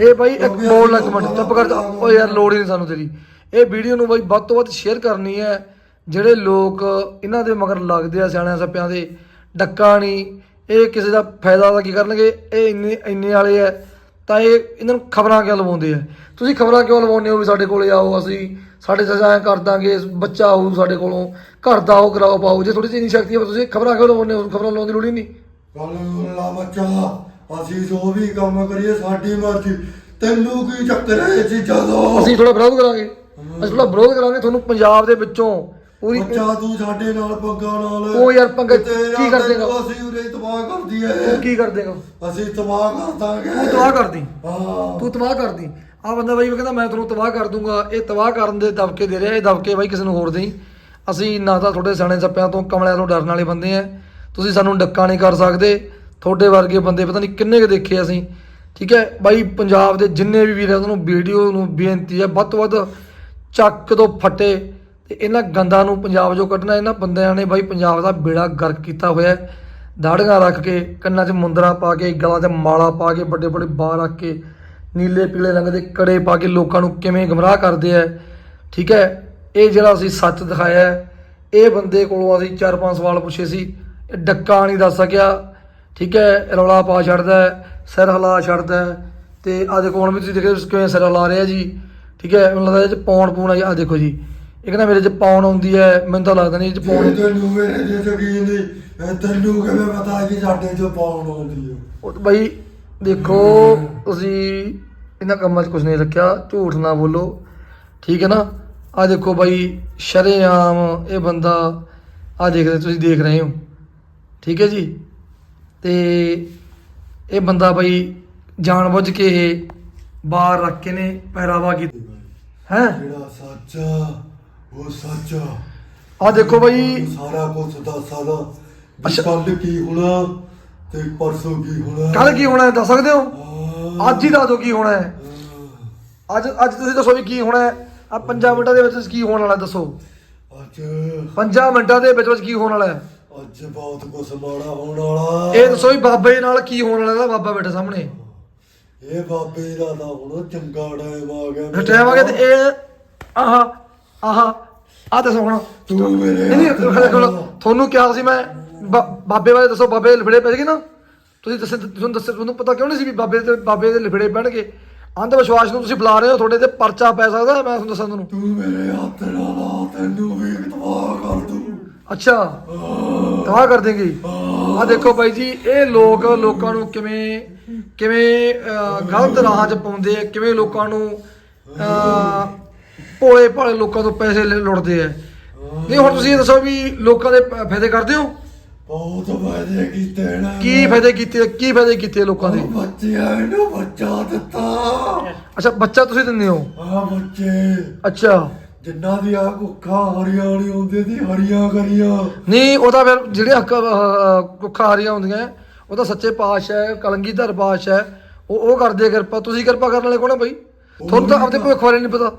Speaker 1: ਇਹ ਬਾਈ ਇੱਕ ਬੋਲ
Speaker 2: ਅਸੀਂ
Speaker 1: ਲੱਗ ਮਿੰਟ
Speaker 2: ਲੋਕਾਂ
Speaker 1: ਚੁੱਪ ਕਰ ਜਾ।
Speaker 2: ਭਲਾ
Speaker 1: ਓ ਯਾਰ ਲੋੜ ਹੀ ਨਹੀਂ ਸਾਨੂੰ ਤੇਰੀ। ਇਹ ਵੀਡੀਓ ਨੂੰ ਬਾਈ ਵੱਧ ਤੋਂ ਵੱਧ ਸ਼ੇਅਰ ਕਰਨੀ ਹੈ। ਜਿਹੜੇ ਲੋਕ ਇਹਨਾਂ ਦੇ ਮਗਰ ਲੱਗਦੇ ਆ ਸਿਆਣਿਆਂ ਸੱਪਿਆਂ ਦੇ ਡੱਕਾ ਨਹੀਂ। ਇਹ ਕਿਸੇ ਦਾ ਫਾਇਦਾ ਦਾ ਕੀ ਕਰਨਗੇ? ਇਹ ਇੰਨੇ ਇੰਨੇ ਵਾਲੇ ਆ ਤਾਂ ਇਹ ਇਹਨਾਂ ਨੂੰ ਖਬਰਾਂ ਕਿਉਂ ਲਵਾਉਂਦੇ ਆ? ਤੁਸੀਂ ਖਬਰਾਂ ਕਿਉਂ ਲਵਾਉਂਦੇ ਹੋ ਵੀ ਸਾਡੇ ਕੋਲੇ ਆਓ ਅਸੀਂ? ਸਾਡੇ ਸਜ਼ਾਂ ਕਰ ਦਾਂਗੇ ਬੱਚਾ ਹੋਊ ਸਾਡੇ ਕੋਲੋਂ ਘਰ ਦਾ ਉਹ ਕਰਾਓ ਪਾਓ। ਜੇ ਥੋੜੀ ਜਿਹੀ ਇੰਨੀ ਸ਼ਕਤੀ ਹੈ ਤੁਸੀਂ ਖਬਰਾਂ ਕਿਉਂ ਲਵਾਉਂਦੇ ਹੋ? ਖਬਰਾਂ ਲਾਉਣ ਦੀ ਲੋੜ ਹੀ ਨਹੀਂ।
Speaker 2: ਲਾ ਬੱਚਾ ਅਸੀਂ ਜੋ ਵੀ ਕੰਮ ਕਰੀਏ ਸਾਡੀ ਮਰਜ਼ੀ। ਤੈਨੂੰ ਕੀ ਚੱਕਰ ਹੈ ਇਹ ਚੀਜ਼ਾਂ ਦਾ?
Speaker 1: ਅਸੀਂ ਥੋੜਾ ਵਿਰੋਧ ਕਰਾਂਗੇ। ਅਸੀਂ ਵਿਰੋਧ ਕਰਾਂਗੇ ਤੁਹਾਨੂੰ ਪੰਜਾਬ ਦੇ ਵਿੱਚੋਂ। ਪੂਰੀ
Speaker 2: ਬੱਚਾ ਤੂੰ ਸਾਡੇ ਨਾਲ ਪੰਗਾ ਨਾਲ।
Speaker 1: ਉਹ ਯਾਰ ਪੰਗਾ
Speaker 2: ਤੇਰਾ
Speaker 1: ਕੀ ਕਰ ਦੇਗਾ?
Speaker 2: ਤੈਨੂੰ ਅਸੀਂ ਉਰੇ ਤਬਾਹ ਕਰਦੀ
Speaker 1: ਤੂੰ
Speaker 2: ਹੈ
Speaker 1: ਕੀ ਕਰ ਦੇਗਾ
Speaker 2: ਅਸੀਂ ਤਬਾਹ ਕਰ ਦਾਂਗੇ।
Speaker 1: ਤੂੰ ਤਬਾਹ ਕਰਦੀ।
Speaker 2: ਹਾਂ।
Speaker 1: ਤੂੰ ਤਬਾਹ ਕਰਦੀ। ਆ ਬੰਦਾ ਬਾਈ ਕਹਿੰਦਾ ਮੈਂ ਤੁਹਾਨੂੰ ਤਬਾਹ ਕਰ ਦੂੰਗਾ। ਇਹ ਤਬਾਹ ਕਰਨ ਦੇ ਦਬਕੇ ਦੇ ਰਿਹਾ ਇਹ ਦਬਕੇ ਬਾਈ ਕਿਸੇ ਨੂੰ ਹੋਰ ਦੇਈ। ਅਸੀਂ ਨਾ ਤਾਂ ਤੁਹਾਡੇ ਸਿਆਣੇ ਸੱਪਿਆਂ ਤੋਂ ਕਮਲਿਆਂ ਤੋਂ ਡਰਨ ਵਾਲੇ ਬੰਦੇ ਆ ਤੁਸੀਂ ਸਾਨੂੰ ਡੱਕਾ ਨਹੀਂ ਕਰ ਸਕਦੇ। ਤੁਹਾਡੇ ਵਰਗੇ ਬੰਦੇ ਪਤਾ ਨਹੀਂ ਕਿੰਨੇ ਕੁ ਦੇਖੇ ਅਸੀਂ। ਠੀਕ ਹੈ ਬਾਈ ਪੰਜਾਬ ਦੇ ਜਿੰਨੇ ਵੀ ਵੀਰ ਆ ਉਹਨਾਂ ਨੂੰ ਵੀਡੀਓ ਨੂੰ ਬੇਨਤੀ ਹੈ ਵੱਧ ਤੋਂ ਵੱਧ ਚੱਕ ਤੋਂ ਫੱਟੇ ਤੇ ਇਹਨਾਂ ਗੰਦਾਂ ਨੂੰ ਪੰਜਾਬ 'ਚੋਂ ਕੱਢਣਾ। ਇਹਨਾਂ ਬੰਦਿਆਂ ਨੇ ਬਾਈ ਪੰਜਾਬ ਦਾ ਬੇੜਾ ਗਰਕ ਕੀਤਾ ਹੋਇਆ ਹੈ। ਦਾੜੀਆਂ ਰੱਖ ਕੇ ਕੰਨਾਂ 'ਚ ਮੁੰਦਰਾ ਪਾ ਕੇ ਗਲਾਂ 'ਚ ਮਾਲਾ ਪਾ ਕੇ ਵੱਡੇ ਵੱਡੇ ਬਾਲ ਰੱਖ ਕੇ ਨੀਲੇ ਪੀਲੇ ਰੰਗ ਦੇ ਕੜੇ ਪਾ ਕੇ ਲੋਕਾਂ ਨੂੰ ਕਿਵੇਂ ਗਮਰਾਹ ਕਰਦੇ ਆ। ਠੀਕ ਹੈ ਇਹ ਜਿਹੜਾ ਅਸੀਂ ਸੱਚ ਦਿਖਾਇਆ ਇਹ ਬੰਦੇ ਕੋਲੋਂ ਅਸੀਂ ਚਾਰ ਪੰਜ ਸਵਾਲ ਪੁੱਛੇ ਸੀ। ਇਹ ਡੱਕਾ ਨਹੀਂ ਦੱਸ ਸਕਿਆ। ਠੀਕ ਹੈ ਰੌਲਾ ਪਾ ਛੱਡਦਾ ਸਿਰ ਹਲਾ ਛੱਡਦਾ ਹੈ, ਤੇ ਆ ਦੇਖੋ ਹੁਣ ਵੀ ਤੁਸੀਂ ਦੇਖੋ ਕਿਵੇਂ ਸਿਰ ਹਿਲਾ ਰਿਹਾ ਜੀ। ਠੀਕ ਹੈ ਮੈਨੂੰ ਲੱਗਦਾ ਇਹ ਚ ਪੌਣ ਪੂਣ ਆ ਦੇਖੋ ਜੀ ਇਹ ਕਹਿੰਦਾ ਮੇਰੇ ਚ ਪੌਣ ਆਉਂਦੀ ਹੈ ਮੈਨੂੰ ਤਾਂ ਲੱਗਦਾ ਨਹੀਂ ਇਹ ਚ
Speaker 2: ਜੇ
Speaker 1: ਪੌਣ
Speaker 2: ਤੈਨੂੰ ਮੇਰੇ ਦੇ ਯਕੀਨ ਨਹੀਂ ਤੈਨੂੰ ਕਿਵੇਂ ਪਤਾ ਕਿ ਸਾਡੇ ਚੋਂ ਪਾਉਣ ਆਉਂਦੀ ਹੈ?
Speaker 1: ਉਹ ਤਾਂ ਬਾਈ ਦੇਖੋ ਤੁਸੀਂ ਇਹਨਾਂ ਕੰਮਾਂ 'ਚ ਕੁਝ ਨਹੀਂ ਰੱਖਿਆ ਝੂਠ ਨਾ ਬੋਲੋ। ਠੀਕ ਹੈ ਨਾ? ਆ ਦੇਖੋ ਬਾਈ ਸ਼ਰੇਆਮ ਇਹ ਬੰਦਾ ਆ ਦੇਖਦੇ ਤੁਸੀਂ ਦੇਖ ਰਹੇ ਹੋ। ਠੀਕ ਹੈ ਜੀ? ਤੇ ਇਹ ਬੰਦਾ ਬਾਈ ਜਾਣਬੁੱਝ ਕੇ ਇਹ ਬਾਹਰ ਰੱਖ ਕੇ ਨੇ ਪਹਿਰਾਵਾ ਕੀਤਾ। ਹੈ?
Speaker 2: ਜਿਹੜਾ ਸੱਚਾ ਉਹ ਸੱਚਾ
Speaker 1: ਆ। ਦੇਖੋ ਬਾਈ।
Speaker 2: ਸਾਰਾ ਕੁਝ ਦੱਸ ਸਕਦਾ।
Speaker 1: ਅੱਛਾ।
Speaker 2: ਕੱਲ ਕੀ ਹੋਣਾ ਤੇ ਪਰਸੋਂ ਕੀ ਹੋਣਾ?
Speaker 1: ਕੱਲ ਕੀ ਹੋਣਾ ਹੈ ਦੱਸ ਸਕਦੇ ਹੋ। ਅੱਜ ਹੀ ਦੱਸ ਕੀ ਹੋਣਾ
Speaker 2: ਹੈ।
Speaker 1: ਅੱਜ ਅੱਜ ਤੁਸੀਂ ਦੱਸੋ ਵੀ ਕੀ ਹੋਣਾ ਹੈ। ਆ 5 ਮਿੰਟਾਂ ਦੇ ਵਿੱਚ ਕੀ ਹੋਣ ਵਾਲਾ ਦੱਸੋ।
Speaker 2: ਅੱਜ
Speaker 1: 5 ਮਿੰਟਾਂ ਦੇ ਵਿੱਚ ਵਿੱਚ ਕੀ ਹੋਣ ਵਾਲਾ ਹੈ?
Speaker 2: ਅੱਜ ਬਹੁਤ ਕੁਝ ਮਾੜਾ ਹੋਣ ਵਾਲਾ।
Speaker 1: ਇਹ ਦੱਸੋ ਵੀ ਬਾਬੇ ਨਾਲ ਕੀ ਹੋਣ ਵਾਲਾ ਇਹਦਾ ਬਾਬਾ ਬੈਠਾ ਸਾਹਮਣੇ।
Speaker 2: ਇਹ ਬਾਬੇ ਦਾ ਤਾਂ ਹੁਣ ਚੰਗਾ ਟਾਈਮ ਆ ਗਿਆ
Speaker 1: ਫਿਰ ਟਾਈਮ ਆ ਗਿਆ ਤੇ ਇਹ ਆਹਾ ਆਹਾ ਆ ਦੱਸੋ ਹੁਣ।
Speaker 2: ਤੂੰ ਮੇਰੇ
Speaker 1: ਨਹੀਂ
Speaker 2: ਹੱਥ
Speaker 1: ਦੇਖੋ,
Speaker 2: ਨਾਲ-
Speaker 1: ਤੁਹਾਨੂੰ ਕਿਹਾ ਸੀ ਮੈਂ ਬਾ- ਬਾਬੇ ਬਾਰੇ ਦੱਸੋ ਬਾਬੇ ਦੇ ਲਿਫੜੇ ਪੈ ਗਏ ਨਾ? ਤੁਸੀਂ ਦੱਸ ਤੁਹਾਨੂੰ ਦੱਸ ਤੁਹਾਨੂੰ ਪਤਾ ਕਿਉਂ ਨਹੀਂ ਸੀ ਵੀ ਬਾਬੇ ਦੇ ਬਾਬੇ ਦੇ ਲਿਫੜੇ ਪੈਣਗੇ? ਅੰਧ ਵਿਸ਼ਵਾਸ ਨੂੰ ਤੁਸੀਂ ਬੁਲਾ ਰਹੇ ਹੋ ਤੁਹਾਡੇ ਤੇ ਪਰਚਾ ਪੈ ਸਕਦਾ ਹੈ, ਮੈਂ ਤੁਹਾਨੂੰ ਦੱਸਾਂ ਤੁਹਾਨੂੰ।
Speaker 2: ਤੂੰ ਮੇਰੇ ਹੱਥ ਨਾਲ ਆ ਤੈਨੂੰ ਵੀ ਤਬਾਹ ਕਰ ਦੂੰ।
Speaker 1: ਅੱਛਾ। ਤਬਾਹ ਕਰ ਦੇਂਗੇ। ਆ ਦੇਖੋ ਬਾਈ ਜੀ ਇਹ ਲੋਕ ਲੋਕਾਂ ਨੂੰ ਕਿਵੇਂ ਕਿਵੇਂ ਅਹ, ਗਲਤ ਰਾਹਾਂ 'ਚ ਪਾਉਂਦੇ ਆ ਕਿਵੇਂ ਲੋਕਾਂ ਨੂੰ ਭੋਲੇ ਭਾਲੇ ਲੋਕਾਂ ਤੋਂ ਪੈਸੇ ਲੈ- ਲੁੱਟਦੇ ਆ। ਨਹੀਂ ਹੁਣ ਤੁਸੀਂ ਇਹ ਦੱਸੋ ਵੀ ਲੋਕਾਂ ਦੇ ਪ- ਫਾਇਦੇ ਕਰਦੇ ਹੋ?
Speaker 2: ਬਹੁਤ ਵਾਅਦੇ ਕੀਤੇ ਨੇ।
Speaker 1: ਕੀ ਫਾਇਦੇ ਕੀਤੇ ਕੀ ਫਾਇਦੇ ਕੀਤੇ ਲੋਕਾਂ ਦੇ?
Speaker 2: ਬੱਚਿਆਂ ਨੂੰ ਬੱਚਾ ਦਿੱਤਾ।
Speaker 1: ਅੱਛਾ ਬੱਚਾ ਤੁਸੀਂ ਦਿੰਦੇ ਹੋ?
Speaker 2: ਆ ਬੱਚੇ।
Speaker 1: ਅੱਛਾ।
Speaker 2: ਜਿੰਨਾ ਦੀ ਆ ਕੁੱਖਾਂ ਹਰੀਆਂ ਵਾਲੀ ਹੁੰਦੀ ਦੀ ਹਰੀਆਂ ਕਰੀਆਂ।
Speaker 1: ਨਹੀਂ ਉਹ ਤਾਂ ਫਿਰ ਜਿਹੜੇ ਹੱਕ ਅਹ, ਕੁੱਖਾਂ ਹਰੀਆਂ ਹੁੰਦੀਆਂ ਉਹ ਤਾਂ ਸੱਚੇ ਪਾਸ਼ ਹੈ ਕਲੰਗੀਧਰ ਪਾਤਸ਼ਾਹ ਹੈ। ਉਹ ਉਹ ਕਰਦੇ ਕਿਰਪਾ। ਤੁਸੀਂ ਕਿਰਪਾ ਕਰਨ ਵਾਲੇ ਕੋਣ ਬਈ? ਤੁਹਾਨੂੰ ਤਾਂ ਆਪਦੇ ਭਵਿੱਖ ਬਾਰੇ ਨਹੀਂ ਪਤਾ।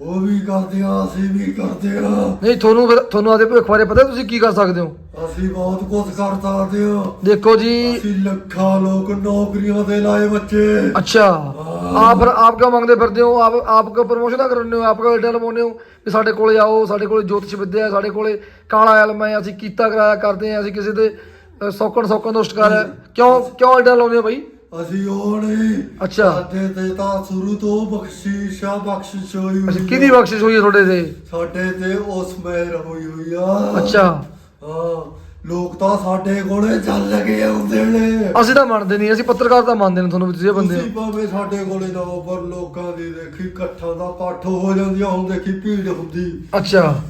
Speaker 2: ਉਹ ਵੀ ਕਰਦੇ ਆ ਅਸੀਂ ਵੀ ਕਰਦੇ ਆ।
Speaker 1: ਨਹੀਂ ਤੁਹਾਨੂੰ ਤੁਹਾਨੂੰ ਆਪਦੇ ਭਵਿੱਖ ਬਾਰੇ ਪਤਾ ਤੁਸੀਂ ਕੀ ਕਰ ਸਕਦੇ ਹੋ?
Speaker 2: ਅਸੀਂ ਬਹੁਤ ਕੁਝ ਕਰ ਸਕਦੇ ਹਾਂ।
Speaker 1: ਦੇਖੋ ਜੀ।
Speaker 2: ਅਸੀਂ ਲੱਖਾਂ ਲੋਕ ਨੌਕਰੀਆਂ ਤੇ ਲਾਏ ਬੱਚੇ।
Speaker 1: ਅੱਛਾ। ਆਪ ਆਪ ਕਾ ਮੰਗਦੇ ਫਿਰਦੇ ਹੋ? ਆਪ ਆਪ ਕਾ ਪ੍ਰਮੋਸ਼ਨਾਂ ਕਰਨੇ ਹੋ? ਆਪ ਕਾ ਡੇਟਾ ਲਵਾਉਨੇ ਹੋ? ਕਿ ਸਾਡੇ ਕੋਲੇ ਆਓ ਸਾਡੇ ਕੋਲੇ ਜੋਤਿਸ਼ ਵਿੱਦਿਆ ਸਾਡੇ ਕੋਲੇ ਕਾਲਾ ਇਲਮ ਹੈ ਅਸੀਂ ਕੀਤਾ ਕਰਾਇਆ ਕਰਦੇ ਆ ਅਸੀਂ ਕਿਸੇ ਦੇ ਸੌਕਣ ਸੌਕਣ ਸ਼ਿਕਾਰ ਹੈ। ਕਿਉਂ ਕਿਉਂ ਐਡਾ ਲਾਉਂਦੇ ਹੋ ਬਾਈ?
Speaker 2: ਅਸੀਂ ਨਹੀਂ
Speaker 1: ਅੱਛਾ।
Speaker 2: ਸਾਡੇ ਤੇ ਤਾਂ ਸ਼ੁਰੂ ਤੋਂ ਬਖਸ਼ੀਸ਼ਾ ਬਖਸ਼ਿਸ਼ ਹੋਈ ਹੋਈ
Speaker 1: ਅੱਛਾ
Speaker 2: ਆ।
Speaker 1: ਕਿਹਦੀ ਬਖਸ਼ਿਸ਼ ਹੋਈ ਹੈ ਤੁਹਾਡੇ ਤੇ?
Speaker 2: ਸਾਡੇ ਤੇ ਉਸ ਮਹਿਰ ਹੋਈ ਹੋਈ ਆ।
Speaker 1: ਅੱਛਾ।
Speaker 2: ਹਾਂ ਲੋਕ ਤਾਂ ਸਾਡੇ ਕੋਲੇ ਚੱਲ ਲਗੇ ਆਉਂਦੇ ਨੇ।
Speaker 1: ਅਸੀਂ ਤਾਂ ਮੰਨਦੇ ਨਹੀਂ ਅਸੀਂ ਪੱਤਰਕਾਰ ਤਾਂ ਮੰਨਦੇ ਨੇ ਤੁਹਾਨੂੰ ਵੀ ਤੁਸੀਂ ਬੰਦੇ ਹੋ।
Speaker 2: ਤੁਸੀਂ ਭਾਵੇਂ ਸਾਡੇ ਕੋਲੇ ਹੋ, ਪਰ ਲੋਕਾਂ ਦੀ ਦੇਖੀ ਇਕੱਠਾਂ ਦਾ ਇਕੱਠ ਹੋ ਜਾਂਦੀ ਆ ਹੁਣ ਦੇਖੀ ਭੀੜ ਹੁੰਦੀ।
Speaker 1: ਅੱਛਾ।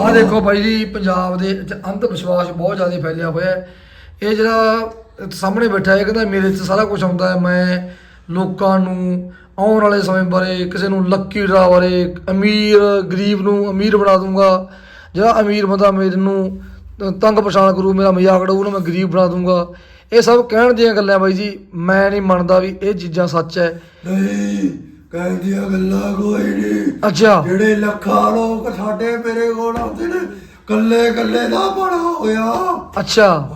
Speaker 1: ਆ ਦੇਖੋ ਬਾਈ ਜੀ ਪੰਜਾਬ ਦੇ ਵਿੱਚ ਅੰਧ ਵਿਸ਼ਵਾਸ ਬਹੁਤ ਜ਼ਿਆਦਾ ਫੈਲਿਆ ਹੋਇਆ ਹੈ। ਇਹ ਜਿਹੜਾ ਸਾਹਮਣੇ ਬੈਠਾ ਹੈ ਕਹਿੰਦਾ ਮੇਰੇ 'ਚ ਸਾਰਾ ਕੁਝ ਆਉਂਦਾ ਹੈ ਮੈਂ ਲੋਕਾਂ ਨੂੰ ਆਉਣ ਵਾਲੇ ਸਮੇਂ ਬਾਰੇ ਕਿਸੇ ਨੂੰ ਲੱਕੀ ਡਰਾ ਬਾਰੇ ਅਮੀਰ ਗਰੀਬ ਨੂੰ ਅਮੀਰ ਬਣਾ ਦੂੰਗਾ ਜਿਹੜਾ ਅਮੀਰ ਬੰਦਾ ਮੇਰੇ ਨੂੰ ਤੰਗ ਪਛਾਣ ਕਰੂ ਮੇਰਾ ਮਜ਼ਾਕ ਉਡਾਊ ਉਹਨੂੰ ਮੈਂ ਗਰੀਬ ਬਣਾ ਦੂੰਗਾ ਇਹ ਸਭ ਕਹਿਣ ਦੀਆਂ ਗੱਲਾਂ ਬਾਈ ਜੀ ਮੈਂ ਨਹੀਂ ਮੰਨਦਾ ਵੀ ਇਹ ਚੀਜ਼ਾਂ ਸੱਚ ਹੈ।
Speaker 2: ਨਹੀਂ ਕਹਿੰਦੀਆਂ ਗੱਲਾਂ ਕੋਈ ਨਹੀਂ।
Speaker 1: ਅੱਛਾ।
Speaker 2: ਜਿਹੜੇ ਲੱਖਾਂ ਲੋਕ ਸਾਡੇ ਮੇਰੇ ਕੋਲ ਆਉਂਦੇ ਨੇ ਕੱਲੇ ਕੱਲੇ ਦਾ ਬੜਾ ਹੋਇਆ।
Speaker 1: ਅੱਛਾ।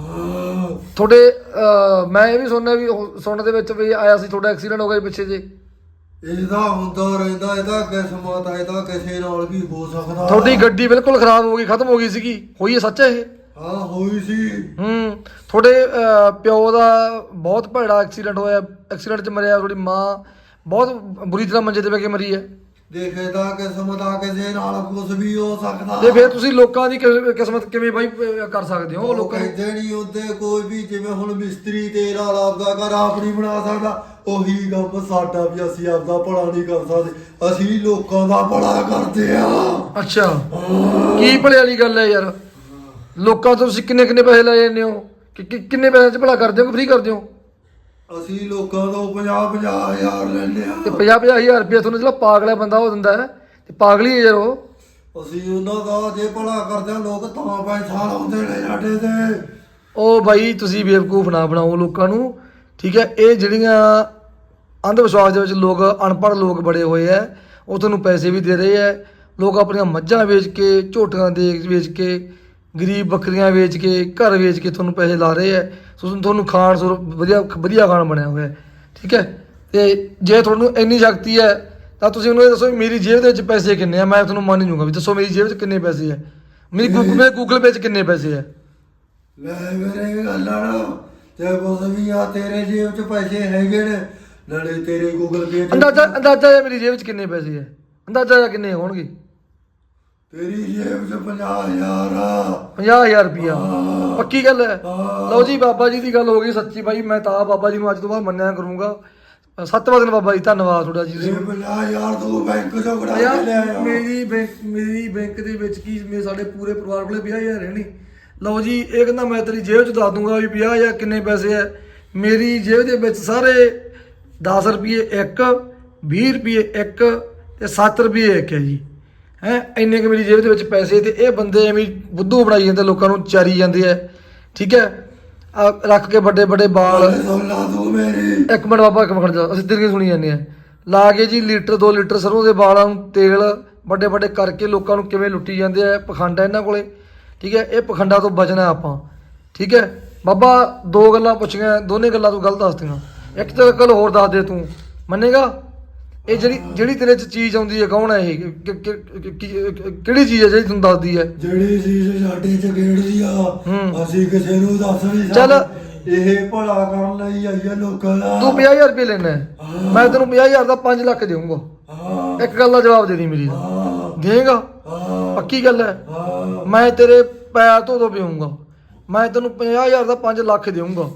Speaker 1: ਤੁਹਾਡੇ ਅਹ, ਮੈਂ ਇਹ ਵੀ ਸੁਣਿਆ ਵੀ ਉਹ ਸੁਣਨ ਦੇ ਵਿੱਚ ਵੀ ਆਇਆ ਸੀ ਤੁਹਾਡਾ ਐਕਸੀਡੈਂਟ ਹੋ ਗਿਆ ਪਿੱਛੇ ਜੇ।
Speaker 2: ਇਹਦਾ ਹੁੰਦਾ ਰਹਿੰਦਾ ਇਹਦਾ ਕਿਸਮਤ ਆ ਇਹਦਾ ਕਿਸੇ ਨਾਲ ਵੀ ਹੋ ਸਕਦਾ।
Speaker 1: ਤੁਹਾਡੀ ਗੱਡੀ ਬਿਲਕੁਲ ਖਰਾਬ ਹੋ ਗਈ ਖਤਮ ਹੋ ਗਈ ਸੀਗੀ। ਹੋਈ ਹੈ ਸੱਚ ਹੈ ਇਹ?
Speaker 2: ਹਾਂ ਹੋਈ ਸੀ।
Speaker 1: ਹੂੰ ਤੁਹਾਡੇ ਅਹ, ਪਿਓ ਦਾ ਬਹੁਤ ਭੈੜਾ ਐਕਸੀਡੈਂਟ ਹੋਇਆ ਐਕਸੀਡੈਂਟ 'ਚ ਮਰਿਆ ਤੁਹਾਡੀ ਮਾਂ ਬਹੁਤ ਬੁਰੀ ਤਰ੍ਹਾਂ ਮੰਜੇ ਤੇ ਪੈ ਕੇ ਮਰੀ ਹੈ।
Speaker 2: ਦੇਖੇਦਾ ਕਿਸਮਤ ਆ ਕਿਸੇ ਨਾਲ ਕੁਝ ਵੀ ਹੋ ਸਕਦਾ।
Speaker 1: ਤੇ ਫਿਰ ਤੁਸੀਂ ਲੋਕਾਂ ਦੀ ਕਿਸ- ਕਿਸਮਤ ਕਿਵੇਂ ਬਾਈ ਅਹ, ਕਰ ਸਕਦੇ ਹੋ?
Speaker 2: ਉਹ
Speaker 1: ਲੋਕਾਂ ਨੂੰ
Speaker 2: ਕਹਿੰਦੇ ਨਹੀਂ ਹੁੰਦੇ ਕੋਈ ਵੀ ਜਿਵੇਂ ਹੁਣ ਮਿਸਤਰੀ ਤੇਰਾ ਆਪਦਾ ਘਰ ਆਪ ਨਹੀਂ ਬਣਾ ਸਕਦਾ ਉਹੀ ਕੰਮ ਸਾਡਾ ਵੀ ਅਸੀਂ ਆਪਦਾ ਭਲਾ ਨਹੀਂ ਕਰ ਸਕਦੇ। ਅਸੀਂ ਲੋਕਾਂ ਦਾ ਭਲਾ ਕਰਦੇ ਆ।
Speaker 1: ਅੱਛਾ। ਕੀ ਭਲੇ ਵਾਲੀ ਗੱਲ ਹੈ ਯਾਰ? ਲੋਕਾਂ ਤੋਂ ਤੁਸੀਂ ਕਿੰਨੇ ਕਿੰਨੇ ਪੈਸੇ ਲੈ ਜਾਂਦੇ ਹੋ? ਕਿ ਕਿ- ਕਿੰਨੇ ਪੈਸੇ 'ਚ ਭਲਾ ਕਰਦੇ ਹੋ ਕਿ ਫ੍ਰੀ ਕਰਦੇ ਹੋ?
Speaker 2: ਅਸੀਂ ਲੋਕਾਂ ਤੋਂ 50 50 ਹਜ਼ਾਰ ਲੈਂਦੇ
Speaker 1: ਤੇ
Speaker 2: ਆ
Speaker 1: 50 50 ਹਜ਼ਾਰ ਰੁਪਏ ਤੁਹਾਨੂੰ ਜਿਹੜਾ ਪਾਗਲਾ ਬੰਦਾ ਉਹ ਦਿੰਦਾ ਹੈ ਤੇ ਪਾਗਲੀ ਹੈ ਯਾਰ ਉਹ।
Speaker 2: ਅਸੀਂ ਉਹਨਾਂ ਦਾ ਜੇ ਭਲਾ ਕਰਦੇ ਆ ਲੋਕ ਤਾਂ ਪੈਸਾ ਲਾਉਂਦੇ ਨੇ ਸਾਡੇ ਤੇ।
Speaker 1: ਉਹ ਬਾਈ ਤੁਸੀਂ ਬੇਵਕੂਫ ਨਾ ਬਣਾਓ ਲੋਕਾਂ ਨੂੰ ਠੀਕ ਹੈ? ਇਹ ਜਿਹੜੀਆਂ ਅੰਧ ਵਿਸ਼ਵਾਸ ਦੇ ਵਿੱਚ ਲੋਕ ਅਨਪੜ੍ਹ ਲੋਕ ਬੜੇ ਹੋਏ ਆ ਉਹ ਤੁਹਾਨੂੰ ਪੈਸੇ ਵੀ ਦੇ ਰਹੇ ਆ ਲੋਕ ਆਪਣੀਆਂ ਮੱਝਾਂ ਵੇਚ ਕੇ ਝੋਟੀਆਂ ਦੇ ਵੇਚ ਕੇ ਗਰੀਬ ਬੱਕਰੀਆਂ ਵੇਚ ਕੇ ਘਰ ਵੇਚ ਕੇ ਤੁਹਾਨੂੰ ਪੈਸੇ ਲਾ ਰਹੇ ਹੈ। ਸੋ ਤੁਹਾਨੂੰ ਖਾਣ ਸੁਰ ਵਧੀਆ ਵਧੀਆ ਖਾਣ ਬਣਿਆ ਹੋਇਆ ਠੀਕ ਹੈ? ਤੇ ਜੇ ਤੁਹਾਨੂੰ ਇੰਨੀ ਸ਼ਕਤੀ ਹੈ ਤਾਂ ਤੁਸੀਂ ਉਹਨੂੰ ਇਹ ਦੱਸੋ ਵੀ ਮੇਰੀ ਜੇਬ ਦੇ ਵਿੱਚ ਪੈਸੇ ਕਿੰਨੇ ਆ? ਮੈਂ ਤੁਹਾਨੂੰ ਮੰਨ ਜੂਗਾ ਵੀ ਦੱਸੋ ਮੇਰੀ ਜੇਬ 'ਚ ਕਿੰਨੇ ਪੈਸੇ ਹੈ ਮੇਰੀ ਗੂਗਲ ਮੇਰੇ ਗੂਗਲ ਪੇ 'ਚ ਕਿੰਨੇ ਪੈਸੇ ਹੈ
Speaker 2: ਲੈ ਮੇਰੇ ਗੱਲਾਂ ਤੇ ਬਸ ਵੀ ਆ ਤੇਰੇ ਜੇਬ 'ਚ ਪੈਸੇ ਹੈਗੇ ਨੇ। ਨਾਲੇ ਤੇਰੇ ਗੂਗਲ ਪੇ 'ਚ
Speaker 1: ਅੰਦਾਜ਼ਾ ਅੰਦਾਜ਼ਾ ਮੇਰੀ ਜੇਬ 'ਚ ਕਿੰਨੇ ਪੈਸੇ ਹੈ ਅੰਦਾਜ਼ਾ ਕਿੰਨੇ ਹੋਣਗੇ?
Speaker 2: ਤੇਰੀ ਜੇਬ 'ਚ 50000 ਆ।
Speaker 1: 50000 ਰੁਪਿਆ
Speaker 2: ਹਾਂ।
Speaker 1: ਪੱਕੀ ਗੱਲ ਹੈ?
Speaker 2: ਹਾਂ।
Speaker 1: ਲਓ ਜੀ ਬਾਬਾ ਜੀ ਦੀ ਗੱਲ ਹੋ ਗਈ ਸੱਚੀ ਬਾਈ ਮੈਂ ਤਾਂ ਬਾਬਾ ਜੀ ਨੂੰ ਅੱਜ ਤੋਂ ਬਾਅਦ ਮੰਨਿਆ ਕਰੂੰਗਾ। ਸੱਤਵਾਂ ਦਿਨ ਬਾਬਾ ਜੀ ਧੰਨਵਾਦ ਤੁਹਾਡਾ ਜੀ।
Speaker 2: ਇਹ
Speaker 1: ਤੁਸੀਂ
Speaker 2: 50000 ਤੂੰ ਬੈਂਕ 'ਚੋਂ ਕਢਾ ਕੇ ਲੈ
Speaker 1: ਯਾਰ
Speaker 2: ਆ
Speaker 1: ਮੇਰੀ ਬੈਂਕ ਮੇਰੀ ਬੈਂਕ ਦੇ ਵਿੱਚ ਕੀ ਮੇਰੇ ਸਾਡੇ ਪੂਰੇ ਪਰਿਵਾਰ ਕੋਲੇ 50000 ਹੈ ਨਹੀਂ? ਲਓ ਜੀ ਇਹ ਕਹਿੰਦਾ ਮੈਂ ਤੇਰੀ ਜੇਬ 'ਚ ਦੱਸ ਦੂੰਗਾ ਵੀ 50000 ਕਿੰਨੇ ਪੈਸੇ ਹੈ। ਮੇਰੀ ਜੇਬ ਦੇ ਵਿੱਚ ਸਾਰੇ 10 ਰੁਪਏ ਇੱਕ 20 ਰੁਪਏ ਇੱਕ ਤੇ 7 ਰੁਪਏ ਇੱਕ ਹੈ ਜੀ। ਹੈ? ਇੰਨੇ ਕੁ ਮੇਰੀ ਜੇਬ ਦੇ ਵਿੱਚ ਪੈਸੇ ਤੇ ਇਹ ਬੰਦੇ ਐਵੇਂ ਬੁੱਧੂ ਬਣਾਈ ਜਾਂਦੇ ਲੋਕਾਂ ਨੂੰ ਚਾਰੀ ਜਾਂਦੇ ਆ ਠੀਕ ਹੈ ਆ ਰੱਖ ਕੇ ਵੱਡੇ ਵੱਡੇ ਬਾਲ।
Speaker 2: ਲਾ ਮੇਰੀ।
Speaker 1: ਇੱਕ ਮਿੰਟ ਬਾਬਾ ਇੱਕ ਮਿੰਟ ਜਾ ਅਸੀਂ ਤੇਰੀਆਂ ਸੁਣੀ ਜਾਂਦੇ ਆ। ਲਾ ਕੇ ਜੀ ਲੀਟਰ 2 ਲੀਟਰ ਸਰੋਂ ਦੇ ਵਾਲਾਂ ਨੂੰ ਤੇਲ ਵੱਡੇ ਵੱਡੇ ਕਰਕੇ ਲੋਕਾਂ ਨੂੰ ਕਿਵੇਂ ਲੁੱਟੀ ਜਾਂਦੇ ਆ ਪਖੰਡ ਇਹਨਾਂ ਕੋਲੇ। ਠੀਕ ਹੈ ਇਹ ਪਖੰਡਾਂ ਤੋਂ ਬਚਣਾ ਆਪਾਂ। ਠੀਕ ਹੈ ਬਾਬਾ ਦੋ ਗੱਲਾਂ ਪੁੱਛੀਆਂ ਦੋਨੇ ਗੱਲਾਂ ਤੂੰ ਗਲਤ ਦੱਸਦੀਆਂ ਇੱਕ ਤਾਂ ਗੱਲ ਹੋਰ ਦੱਸ ਦੇ ਤੂੰ। ਮੰਨੇਗਾ? ਇਹ ਜਿਹੜੀ ਜਿਹੜੀ ਤੇਰੇ ਚ ਚੀਜ਼ ਆਉਂਦੀ ਹੈ ਕੌਣ ਹੈ ਇਹ? ਕਿ- ਕਿ- ਕਿ- ਕਿ- ਕਿਹੜੀ ਚੀਜ਼ ਹੈ ਜਿਹੜੀ ਤੈਨੂੰ ਦੱਸਦੀ ਹੈ?
Speaker 2: ਜਿਹੜੀ ਚੀਜ਼ ਸਾਡੇ ਚ ਗੇੜਦੀ ਆ
Speaker 1: ਹੂੰ।
Speaker 2: ਅਸੀਂ ਕਿਸੇ ਨੂੰ ਦੱਸ ਨਹੀਂ
Speaker 1: ਚੱਲ।
Speaker 2: ਸਕਦੇ ਇਹ ਭਲਾ ਕਰਨ ਲਈ ਆਈ ਆ ਲੋਕਾਂ ਦਾ।
Speaker 1: ਤੂੰ 50000 ਰੁਪਏ ਲੈਣਾ
Speaker 2: ਹਾਂ।
Speaker 1: ਮੈਂ ਤੈਨੂੰ 50000 ਦਾ 5 ਲੱਖ ਦੇਵਾਂਗਾ
Speaker 2: ਹਾਂ।
Speaker 1: ਇੱਕ ਗੱਲ ਦਾ ਜਵਾਬ ਦੇ ਦੀ ਮੇਰੀ। ਦਾ
Speaker 2: ਹਾਂ।
Speaker 1: ਦੇਗਾ?
Speaker 2: ਹਾਂ।
Speaker 1: ਪੱਕੀ ਗੱਲ ਹੈ।
Speaker 2: ਹਾਂ।
Speaker 1: ਮੈਂ ਤੇਰੇ ਪੈਰ ਧੋ ਧੋ ਪੀਊਂਗਾ। ਮੈਂ ਤੈਨੂੰ 50000 ਦਾ 5 ਲੱਖ ਦੇਵਾਂਗਾ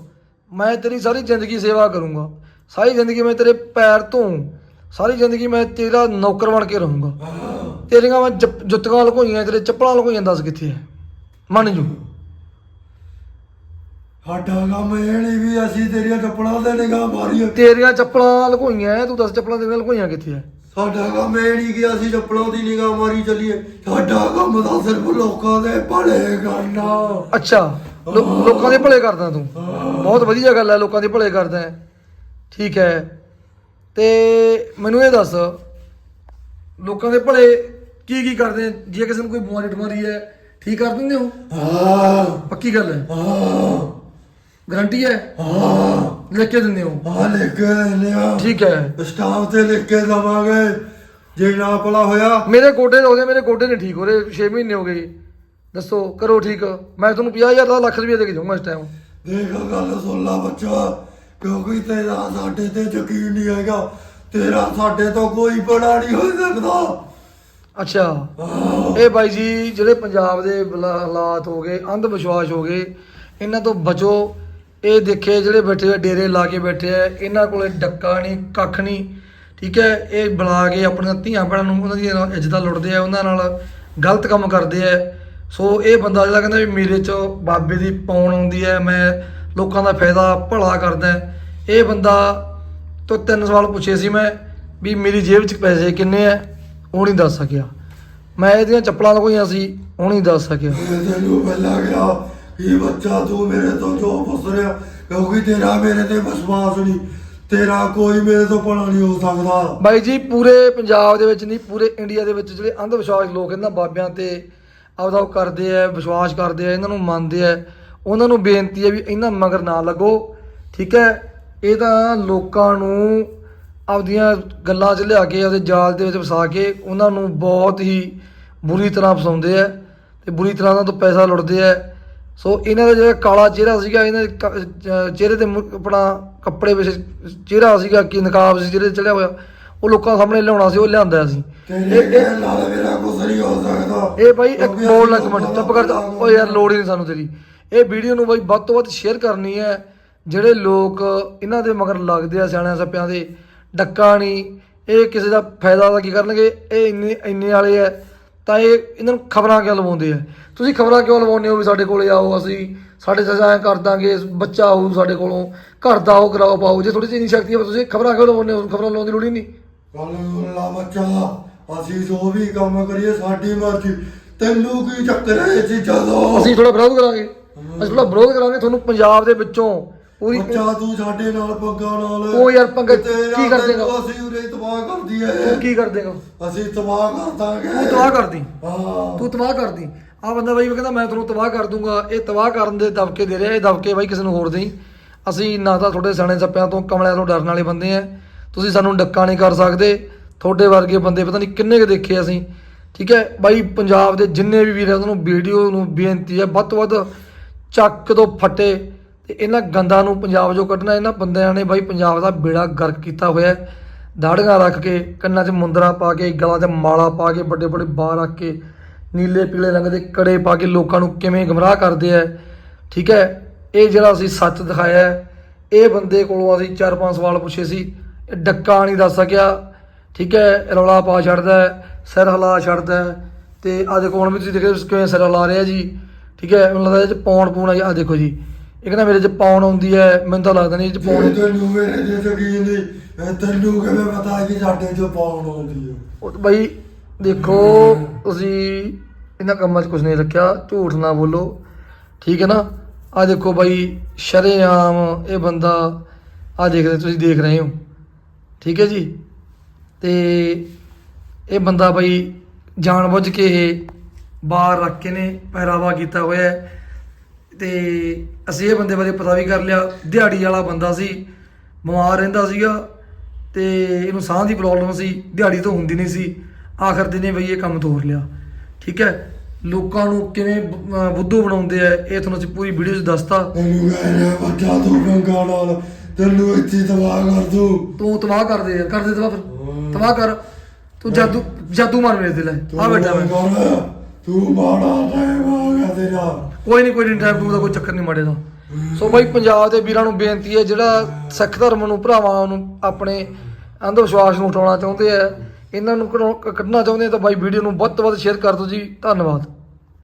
Speaker 1: ਮੈਂ ਤੇਰੀ ਸਾਰੀ ਜ਼ਿੰਦਗੀ ਸੇਵਾ ਕਰੂੰਗਾ। ਸਾਰੀ ਜ਼ਿੰਦਗੀ ਮੈਂ ਤੇਰੇ ਪੈਰ ਧੋਂ ਸਾਰੀ ਜ਼ਿੰਦਗੀ ਮੈਂ ਤੇਰਾ ਨੌਕਰ ਬਣ ਕੇ ਰਹੂੰਗਾ। ਤੇਰੀਆਂ ਮੈਂ ਜੁੱਤੀਆਂ ਲੁਕੋਈਆਂ ਤੇਰੇ ਚੱਪਲਾਂ ਲੁਕੋਈਆਂ ਦੱਸ ਕਿੱਥੇ ਹੈ ਮੰਨ ਜੂ।
Speaker 2: ਸਾਡਾ ਕੰਮ ਇਹ ਨਹੀਂ ਵੀ ਅਸੀਂ ਤੇਰੀਆਂ ਚੱਪਲਾਂ ਤੇ ਨਿਗਾਹ ਮਾਰੀਏ।
Speaker 1: ਤੇਰੀਆਂ ਚੱਪਲਾਂ ਲੁਕੋਈਆਂ ਤੂੰ ਦੱਸ ਚੱਪਲਾਂ ਤੇਰੀਆਂ ਲੁਕੋਈਆਂ ਕਿੱਥੇ ਹੈ
Speaker 2: ਸਾਡਾ ਕੰਮ ਇਹ ਨਹੀਂ ਕਿ ਅਸੀਂ ਚੱਪਲਾਂ ਦੀ ਨਿਗਾਹ ਮਾਰੀ ਚੱਲੀਏ। ਸਾਡਾ ਕੰਮ ਤਾਂ ਸਿਰਫ ਲੋਕਾਂ ਦੇ ਭਲੇ ਕਰਨਾ।
Speaker 1: ਅੱਛਾ ਲੋ- ਲੋਕਾਂ ਦੇ ਭਲੇ ਕਰਦਾ ਤੂੰ। ਬਹੁਤ ਵਧੀਆ ਗੱਲ ਹੈ ਲੋਕਾਂ ਦੇ ਭਲੇ ਕਰਦਾ ਹੈ ਠੀਕ ਹੈ ਤੇ ਮੈਨੂੰ ਇਹ ਦੱਸ ਲੋਕਾਂ ਦੇ ਭਲੇ ਕੀ ਕੀ ਕਰਦੇ? ਜੇ ਕਿਸੇ ਨੂੰ ਕੋਈ ਬਿਮਾਰੀ ਠਮਾਰੀ ਹੈ ਠੀਕ ਕਰ ਦਿੰਦੇ ਹੋ?
Speaker 2: ਹਾਂ।
Speaker 1: ਪੱਕੀ ਗੱਲ ਹੈ।
Speaker 2: ਹਾਂ।
Speaker 1: ਗਾਰੰਟੀ ਹੈ?
Speaker 2: ਹਾਂ।
Speaker 1: ਲਿਖ ਕੇ ਦਿੰਦੇ ਹੋ।
Speaker 2: ਆ ਲਿਖ ਕੇ ਲਿਆ
Speaker 1: ਠੀਕ ਹੈ।
Speaker 2: ਸਟਾਫ ਤੇ ਲਿਖ ਕੇ ਦਵਾਂਗੇ। ਜੇ ਨਾ ਭਲਾ ਹੋਇਆ।
Speaker 1: ਮੇਰੇ ਗੋਡੇ ਹੋ ਗਏ ਮੇਰੇ ਗੋਡੇ ਨਹੀਂ ਠੀਕ ਹੋ ਰਹੇ। 6 ਮਹੀਨੇ ਹੋ ਗਏ। ਦੱਸੋ ਕਰੋ ਠੀਕ। ਮੈਂ ਤੁਹਾਨੂੰ 50000 ਦਾ ਲੱਖ ਰੁਪਏ ਦੇ ਕੇ ਜਾਊਂਗਾ ਇਸ ਟਾਈਮ
Speaker 2: ਦੇਖ ਗੱਲ ਸੁਣ ਲਾ ਬੱਚਾ। ਕਿਉਂਕਿ ਤੇਰਾ ਸਾਡੇ ਤੇ ਯਕੀਨ ਨਹੀਂ ਹੈਗਾ। ਤੇਰਾ ਸਾਡੇ ਤੋਂ ਕੋਈ ਬੜਾ ਨਹੀਂ ਹੋ ਸਕਦਾ।
Speaker 1: ਅੱਛਾ। ਇਹ ਬਾਈ ਜੀ ਜਿਹੜੇ ਪੰਜਾਬ ਦੇ ਬਲਾ- ਹਾਲਾਤ ਹੋ ਗਏ ਅੰਧ ਵਿਸ਼ਵਾਸ ਹੋ ਗਏ ਇਹਨਾਂ ਤੋਂ ਬਚੋ। ਇਹ ਦੇਖੇ ਜਿਹੜੇ ਬੈਠੇ ਆ ਡੇਰੇ ਲਾ ਕੇ ਬੈਠੇ ਆ ਇਹਨਾਂ ਕੋਲੇ ਡੱਕਾ ਨਹੀਂ ਕੱਖ ਨਹੀਂ। ਠੀਕ ਹੈ ਇਹ ਬੁਲਾ ਕੇ ਆਪਣੀਆਂ ਧੀਆਂ ਭੈਣਾਂ ਨੂੰ ਉਹਨਾਂ ਦੀਆਂ ਇੱਜ਼ਤਾਂ ਲੁੱਟਦੇ ਆ ਉਹਨਾਂ ਨਾਲ ਗਲਤ ਕੰਮ ਕਰਦੇ ਆ। ਸੋ ਇਹ ਬੰਦਾ ਜਿਹੜਾ ਕਹਿੰਦਾ ਵੀ ਮੇਰੇ ਚ ਬਾਬੇ ਦੀ ਪੌਣ ਆਉਂਦੀ ਹੈ ਮੈਂ ਲੋਕਾਂ ਦਾ ਫਾਇਦਾ ਭਲਾ ਕਰਦਾ ਇਹ ਬੰਦਾ ਤੋਂ ਤਿੰਨ ਸਵਾਲ ਪੁੱਛੇ ਸੀ ਮੈਂ ਵੀ ਮੇਰੀ ਜੇਬ 'ਚ ਪੈਸੇ ਕਿੰਨੇ ਆ ਉਹ ਨਹੀਂ ਦੱਸ ਸਕਿਆ। ਮੈਂ ਇਹਦੀਆਂ ਚੱਪਲਾਂ ਲਗੋਈਆਂ ਸੀ ਉਹ ਨਹੀਂ ਦੱਸ ਸਕਿਆ।
Speaker 2: ਇਹ ਤੈਨੂੰ ਪਹਿਲਾਂ ਗਿਆ ਕਿ ਬੱਚਾ ਤੂੰ ਮੇਰੇ ਤੋਂ ਜੋ ਪੁੱਛ ਰਿਹਾ ਕਿਉਂਕਿ ਤੇਰਾ ਮੇਰੇ ਤੇ ਵਿਸ਼ਵਾਸ ਨਹੀਂ ਤੇਰਾ ਕੋਈ ਮੇਰੇ ਤੋਂ ਭਲਾ ਨਹੀਂ ਹੋ ਸਕਦਾ।
Speaker 1: ਬਾਈ ਜੀ ਪੂਰੇ ਪੰਜਾਬ ਦੇ ਵਿੱਚ ਨਹੀਂ ਪੂਰੇ ਇੰਡੀਆ ਦੇ ਵਿੱਚ ਜਿਹੜੇ ਅੰਧ ਵਿਸ਼ਵਾਸ ਲੋਕ ਇਹਨਾਂ ਬਾਬਿਆਂ ਤੇ ਆਪਦਾ ਉਹ ਕਰਦੇ ਆ ਵਿਸ਼ਵਾਸ ਕਰਦੇ ਆ ਇਹਨਾਂ ਨੂੰ ਮੰਨਦੇ ਆ ਉਹਨਾਂ ਨੂੰ ਬੇਨਤੀ ਹੈ ਵੀ ਇਹਨਾਂ ਮਗਰ ਨਾ ਲੱਗੋ ਠੀਕ ਹੈ? ਇਹ ਤਾਂ ਲੋਕਾਂ ਨੂੰ ਆਪਦੀਆਂ ਗੱਲਾਂ 'ਚ ਲਿਆ ਕੇ ਆਪਦੇ ਜਾਲ ਦੇ ਵਿੱਚ ਫਸਾ ਕੇ ਉਹਨਾਂ ਨੂੰ ਬਹੁਤ ਹੀ ਬੁਰੀ ਤਰ੍ਹਾਂ ਫਸਾਉਂਦੇ ਆ ਤੇ ਬੁਰੀ ਤਰ੍ਹਾਂ ਉਹਨਾਂ ਤੋਂ ਪੈਸਾ ਲੁੱਟਦੇ ਆ ਸੋ ਇਹਨਾਂ ਦਾ ਜਿਹੜਾ ਕਾਲਾ ਚਿਹਰਾ ਸੀਗਾ ਇਹਨਾਂ ਦੇ ਚਿਹਰੇ ਤੇ ਆਪਣਾ ਕੱਪੜੇ ਵਿੱਚ ਚਿਹਰਾ ਸੀਗਾ ਕਿ ਨਕਾਬ ਸੀ ਚਿਹਰੇ ਤੇ ਚੜਿਆ ਹੋਇਆ ਉਹ ਲੋਕਾਂ ਸਾਹਮਣੇ ਲਿਆਉਣਾ ਸੀ ਉਹ ਲਿਆਂਦਾ ਸੀ। ਇਹ- ਬਾਈ ਇੱਕ ਬੋਲ
Speaker 2: ਅਸੀਂ
Speaker 1: ਲੱਗ ਮਿੰਟ ਚੁੱਪ ਕਰ। ਓ ਯਾਰ ਲੋੜ ਹੀ ਨਹੀਂ ਸਾਨੂੰ ਤੇਰੀ। ਇਹ ਵੀਡੀਓ ਨੂੰ ਬਾਈ ਵੱਧ ਤੋਂ ਵੱਧ ਸ਼ੇਅਰ ਕਰਨੀ ਹੈ। ਜਿਹੜੇ ਲੋਕ ਇਹਨਾਂ ਦੇ ਮਗਰ ਲੱਗਦੇ ਆ ਸਿਆਣਿਆਂ ਸੱਪਿਆਂ ਦੇ ਡੱਕਾ ਨਹੀਂ। ਇਹ ਕਿਸੇ ਦਾ ਫਾਇਦਾ ਦਾ ਕੀ ਕਰਨਗੇ? ਇਹ ਇੰਨੇ ਇੰਨੇ ਵਾਲੇ ਆ ਤਾਂ ਇਹ ਇਹਨਾਂ ਨੂੰ ਖਬਰਾਂ ਕਿਉਂ ਲਵਾਉਂਦੇ ਆ? ਤੁਸੀਂ ਖਬਰਾਂ ਕਿਉਂ ਲਵਾਉਂਦੇ ਹੋ ਵੀ ਸਾਡੇ ਕੋਲੇ ਆਓ ਅਸੀਂ? ਸਾਡੇ ਸਜ਼ਾ ਕਰ ਦਾਂਗੇ ਬੱਚਾ ਹੋਊ ਸਾਡੇ ਕੋਲੋਂ ਘਰ ਦਾ ਉਹ ਕਰਾਓ ਪਾਓ। ਜੇ ਥੋੜੀ ਜਿਹੀ ਇੰਨੀ ਸ਼ਕਤੀ ਹੈ ਤੁਸੀਂ ਖਬਰਾਂ ਕਿਉਂ ਲਵਾਉਂਦੇ ਹੋ? ਖਬਰਾਂ ਲਾਉਣ ਦੀ ਲੋੜ ਹੀ ਨਹੀਂ।
Speaker 2: ਗੱਲ ਸੁਣ ਲਾ ਬੱਚਾ ਅਸੀਂ ਜੋ ਵੀ ਕੰਮ ਕਰੀਏ ਸਾਡੀ ਮਰਜ਼ੀ। ਤੈਨੂੰ ਕੀ ਚੱਕਰ ਹੈ ਇਹ ਚੀਜ਼ਾਂ ਦਾ?
Speaker 1: ਅਸੀਂ ਥੋੜਾ ਵਿਰੋਧ ਕਰਾਂਗੇ। ਅਸੀਂ ਥੋੜਾ ਕਰਾਂਗੇ ਤੁਹਾਨੂੰ ਪੰਜਾਬ ਦੇ ਵਿੱਚੋਂ। ਪੂਰੀ
Speaker 2: ਬੱਚਾ ਤੂੰ ਸਾਡੇ ਨਾਲ ਪੰਗਾ ਨਾਲ।
Speaker 1: ਉਹ ਯਾਰ ਪੰਗਾ ਕੀ ਕਰ ਦੇਗਾ?
Speaker 2: ਤੈਨੂੰ ਅਸੀਂ ਉਰੇ ਤਬਾਹ ਕਰਦੀ
Speaker 1: ਤੂੰ
Speaker 2: ਐ
Speaker 1: ਕੀ ਕਰ ਦੇਗਾ
Speaker 2: ਅਸੀਂ ਤਬਾਹ ਕਰ ਦਾਂਗੇ
Speaker 1: ਤੂੰ ਤਬਾਹ ਕਰਦੀ।
Speaker 2: ਹਾਂ।
Speaker 1: ਤੂੰ ਤਬਾਹ ਕਰਦੀ। ਆ ਬੰਦਾ ਬਾਈ ਕਹਿੰਦਾ ਮੈਂ ਤੁਹਾਨੂੰ ਤਬਾਹ ਕਰ ਦੂੰਗਾ। ਇਹ ਤਬਾਹ ਕਰਨ ਦੇ ਦਬਕੇ ਦੇ ਰਿਹਾ ਇਹ ਦਬਕੇ ਬਾਈ ਕਿਸੇ ਨੂੰ ਹੋਰ ਦੇਈ ਅਸੀਂ ਨਾ ਤਾਂ ਤੁਹਾਡੇ ਸਿਆਣੇ ਸੱਪਿਆਂ ਤੋਂ ਕਮਲਿਆਂ ਤੋਂ ਡਰਨ ਵਾਲੇ ਬੰਦੇ ਆ ਤੁਸੀਂ ਸਾਨੂੰ ਡੱਕਾ ਨਹੀਂ ਕਰ ਸਕਦੇ। ਤੁਹਾਡੇ ਵਰਗੇ ਬੰਦੇ ਪਤਾ ਨਹੀਂ ਕਿੰਨੇ ਕੁ ਦੇਖੇ ਅਸੀਂ। ਠੀਕ ਹੈ ਬਾਈ ਪੰਜਾਬ ਦੇ ਜਿੰਨੇ ਵੀ ਵੀਰ ਆ ਉਹਨਾਂ ਨੂੰ ਵੀਡੀਓ ਨੂੰ ਬੇਨਤੀ ਹੈ ਵੱਧ ਤੋਂ ਵੱਧ ਚੱਕ ਤੋਂ ਫੱਟੇ ਤੇ ਇਹਨਾਂ ਗੰਦਾਂ ਨੂੰ ਪੰਜਾਬ 'ਚੋਂ ਕੱਢਣਾ। ਇਹਨਾਂ ਬੰਦਿਆਂ ਨੇ ਬਾਈ ਪੰਜਾਬ ਦਾ ਬੇੜਾ ਗਰਕ ਕੀਤਾ ਹੋਇਆ ਹੈ। ਦਾੜੀਆਂ ਰੱਖ ਕੇ ਕੰਨਾਂ 'ਚ ਮੁੰਦਰਾ ਪਾ ਕੇ ਗਲਾਂ 'ਚ ਮਾਲਾ ਪਾ ਕੇ ਵੱਡੇ ਵੱਡੇ ਬਾਲ ਰੱਖ ਕੇ ਨੀਲੇ ਪੀਲੇ ਰੰਗ ਦੇ ਕੜੇ ਪਾ ਕੇ ਲੋਕਾਂ ਨੂੰ ਕਿਵੇਂ ਗਮਰਾਹ ਕਰਦੇ ਆ। ਠੀਕ ਹੈ ਇਹ ਜਿਹੜਾ ਅਸੀਂ ਸੱਚ ਦਿਖਾਇਆ ਇਹ ਬੰਦੇ ਕੋਲੋਂ ਅਸੀਂ ਚਾਰ ਪੰਜ ਸਵਾਲ ਪੁੱਛੇ ਸੀ। ਇਹ ਡੱਕਾ ਨਹੀਂ ਦੱਸ ਸਕਿਆ। ਠੀਕ ਹੈ ਰੌਲਾ ਪਾ ਛੱਡਦਾ ਸਿਰ ਹਲਾ ਛੱਡਦਾ ਹੈ, ਤੇ ਆ ਦੇਖੋ ਵੀ ਤੁਸੀਂ ਦੇਖੋ ਕਿਵੇਂ ਸਿਰ ਹਿਲਾ ਰਿਹਾ ਜੀ। ਠੀਕ ਹੈ ਮੈਨੂੰ ਲੱਗਦਾ ਇਹ ਚ ਪੌਣ ਪੂਣ ਆ ਜੀ। ਆ ਦੇਖੋ ਜੀ ਇਹ ਕਹਿੰਦਾ ਮੇਰੇ ਚ ਪੌਣ ਆਉਂਦੀ ਹੈ ਮੈਨੂੰ ਤਾਂ ਲੱਗਦਾ ਨਹੀਂ ਇਹ ਚ
Speaker 2: ਜੇ
Speaker 1: ਪੌਣ
Speaker 2: ਤੈਨੂੰ ਮੇਰੇ ਦੇ ਯਕੀਨ ਨਹੀਂ ਤੈਨੂੰ ਕਿਵੇਂ ਪਤਾ ਕਿ ਸਾਡੇ ਚੋਂ ਪਾਉਣ ਆਉਂਦੀ ਹੈ।
Speaker 1: ਉਹ ਤਾਂ ਬਾਈ ਦੇਖੋ ਤੁਸੀਂ ਇਹਨਾਂ ਕੰਮਾਂ 'ਚ ਕੁਝ ਨਹੀਂ ਰੱਖਿਆ ਝੂਠ ਨਾ ਬੋਲੋ। ਠੀਕ ਹੈ ਨਾ? ਆ ਦੇਖੋ ਬਾਈ ਸ਼ਰੇਆਮ ਇਹ ਬੰਦਾ ਆ ਦੇਖਦੇ ਤੁਸੀਂ ਦੇਖ ਰਹੇ ਹੋ। ਠੀਕ ਹੈ ਜੀ? ਤੇ ਇਹ ਬੰਦਾ ਬਾਈ ਜਾਣਬੁੱਝ ਕੇ ਇਹ ਬਾਹਰ ਰੱਖ ਕੇ ਨੇ ਪਹਿਰਾਵਾ ਕੀਤਾ ਹੋਇਆ ਹੈ। ਤੇ ਅਸੀਂ ਇਹ ਬੰਦੇ ਬਾਰੇ ਪਤਾ ਵੀ ਕਰ ਲਿਆ ਦਿਹਾੜੀ ਵਾਲਾ ਬੰਦਾ ਸੀ ਬਿਮਾਰ ਰਹਿੰਦਾ ਸੀਗਾ ਤੇ ਇਹਨੂੰ ਸਾਹ ਦੀ ਪ੍ਰੋਬਲਮ ਸੀ ਦਿਹਾੜੀ ਤੋਂ ਹੁੰਦੀ ਨਹੀਂ ਸੀ। ਆਖਰ ਦਿਨੇ ਬਈ ਇਹ ਕੰਮ ਤੋਰ ਲਿਆ। ਠੀਕ ਹੈ? ਲੋਕਾਂ ਨੂੰ ਕਿਵੇਂ ਬੁੱਧੂ ਬਣਾਉਂਦੇ ਆ ਇਹ ਤੁਹਾਨੂੰ ਅਸੀਂ ਪੂਰੀ ਵੀਡੀਓ 'ਚ ਦੱਸਤਾ।
Speaker 2: ਤੈਨੂੰ ਕਹਿੰਦੇ ਬੱਚਾ ਤੂੰ ਪੰਗਾ ਨਾਲ ਤੈਨੂੰ ਇੱਥੇ ਤਬਾਹ ਕਰ ਦੂੰ।
Speaker 1: ਤੂੰ ਤਬਾਹ ਕਰ ਦੇ ਯਾਰ ਕਰ ਦੇ ਤਬਾਹ ਫਿਰ। ਤਬਾਹ ਕਰ। ਤੂੰ ਜਾਦੂ ਜਾਦੂ ਮਾਰ ਮੇਰੇ ਤੇ ਲੈ। ਆ ਬੈਠਾ ਮੈਂ।
Speaker 2: ਤੂੰ ਮਾੜਾ ਟਾਈਮ ਆ ਗਿਆ ਤੇਰਾ।
Speaker 1: ਕੋਈ ਨਹੀਂ ਕੋਈ ਨਹੀਂ ਟਾਈਮ ਟੂਮ ਦਾ ਕੋਈ ਚੱਕਰ ਨਹੀਂ ਮਾੜੇ ਦਾ ਸੋ ਬਾਈ, ਪੰਜਾਬ ਦੇ ਵੀਰਾਂ ਨੂੰ ਬੇਨਤੀ ਹੈ, ਜਿਹੜਾ ਸਿੱਖ ਧਰਮ ਨੂੰ, ਭਰਾਵਾਂ ਨੂੰ ਆਪਣੇ ਅੰਧ ਵਿਸ਼ਵਾਸ ਨੂੰ ਉਠਾਉਣਾ ਚਾਹੁੰਦੇ ਆ, ਇਹਨਾਂ ਨੂੰ ਕੱਢੋ- ਕੱਢਣਾ ਚਾਹੁੰਦੇ ਆ, ਤਾਂ ਬਾਈ ਵੀਡੀਓ ਨੂੰ ਵੱਧ ਤੋਂ ਵੱਧ ਸ਼ੇਅਰ ਕਰ ਦਿਓ ਜੀ। ਧੰਨਵਾਦ।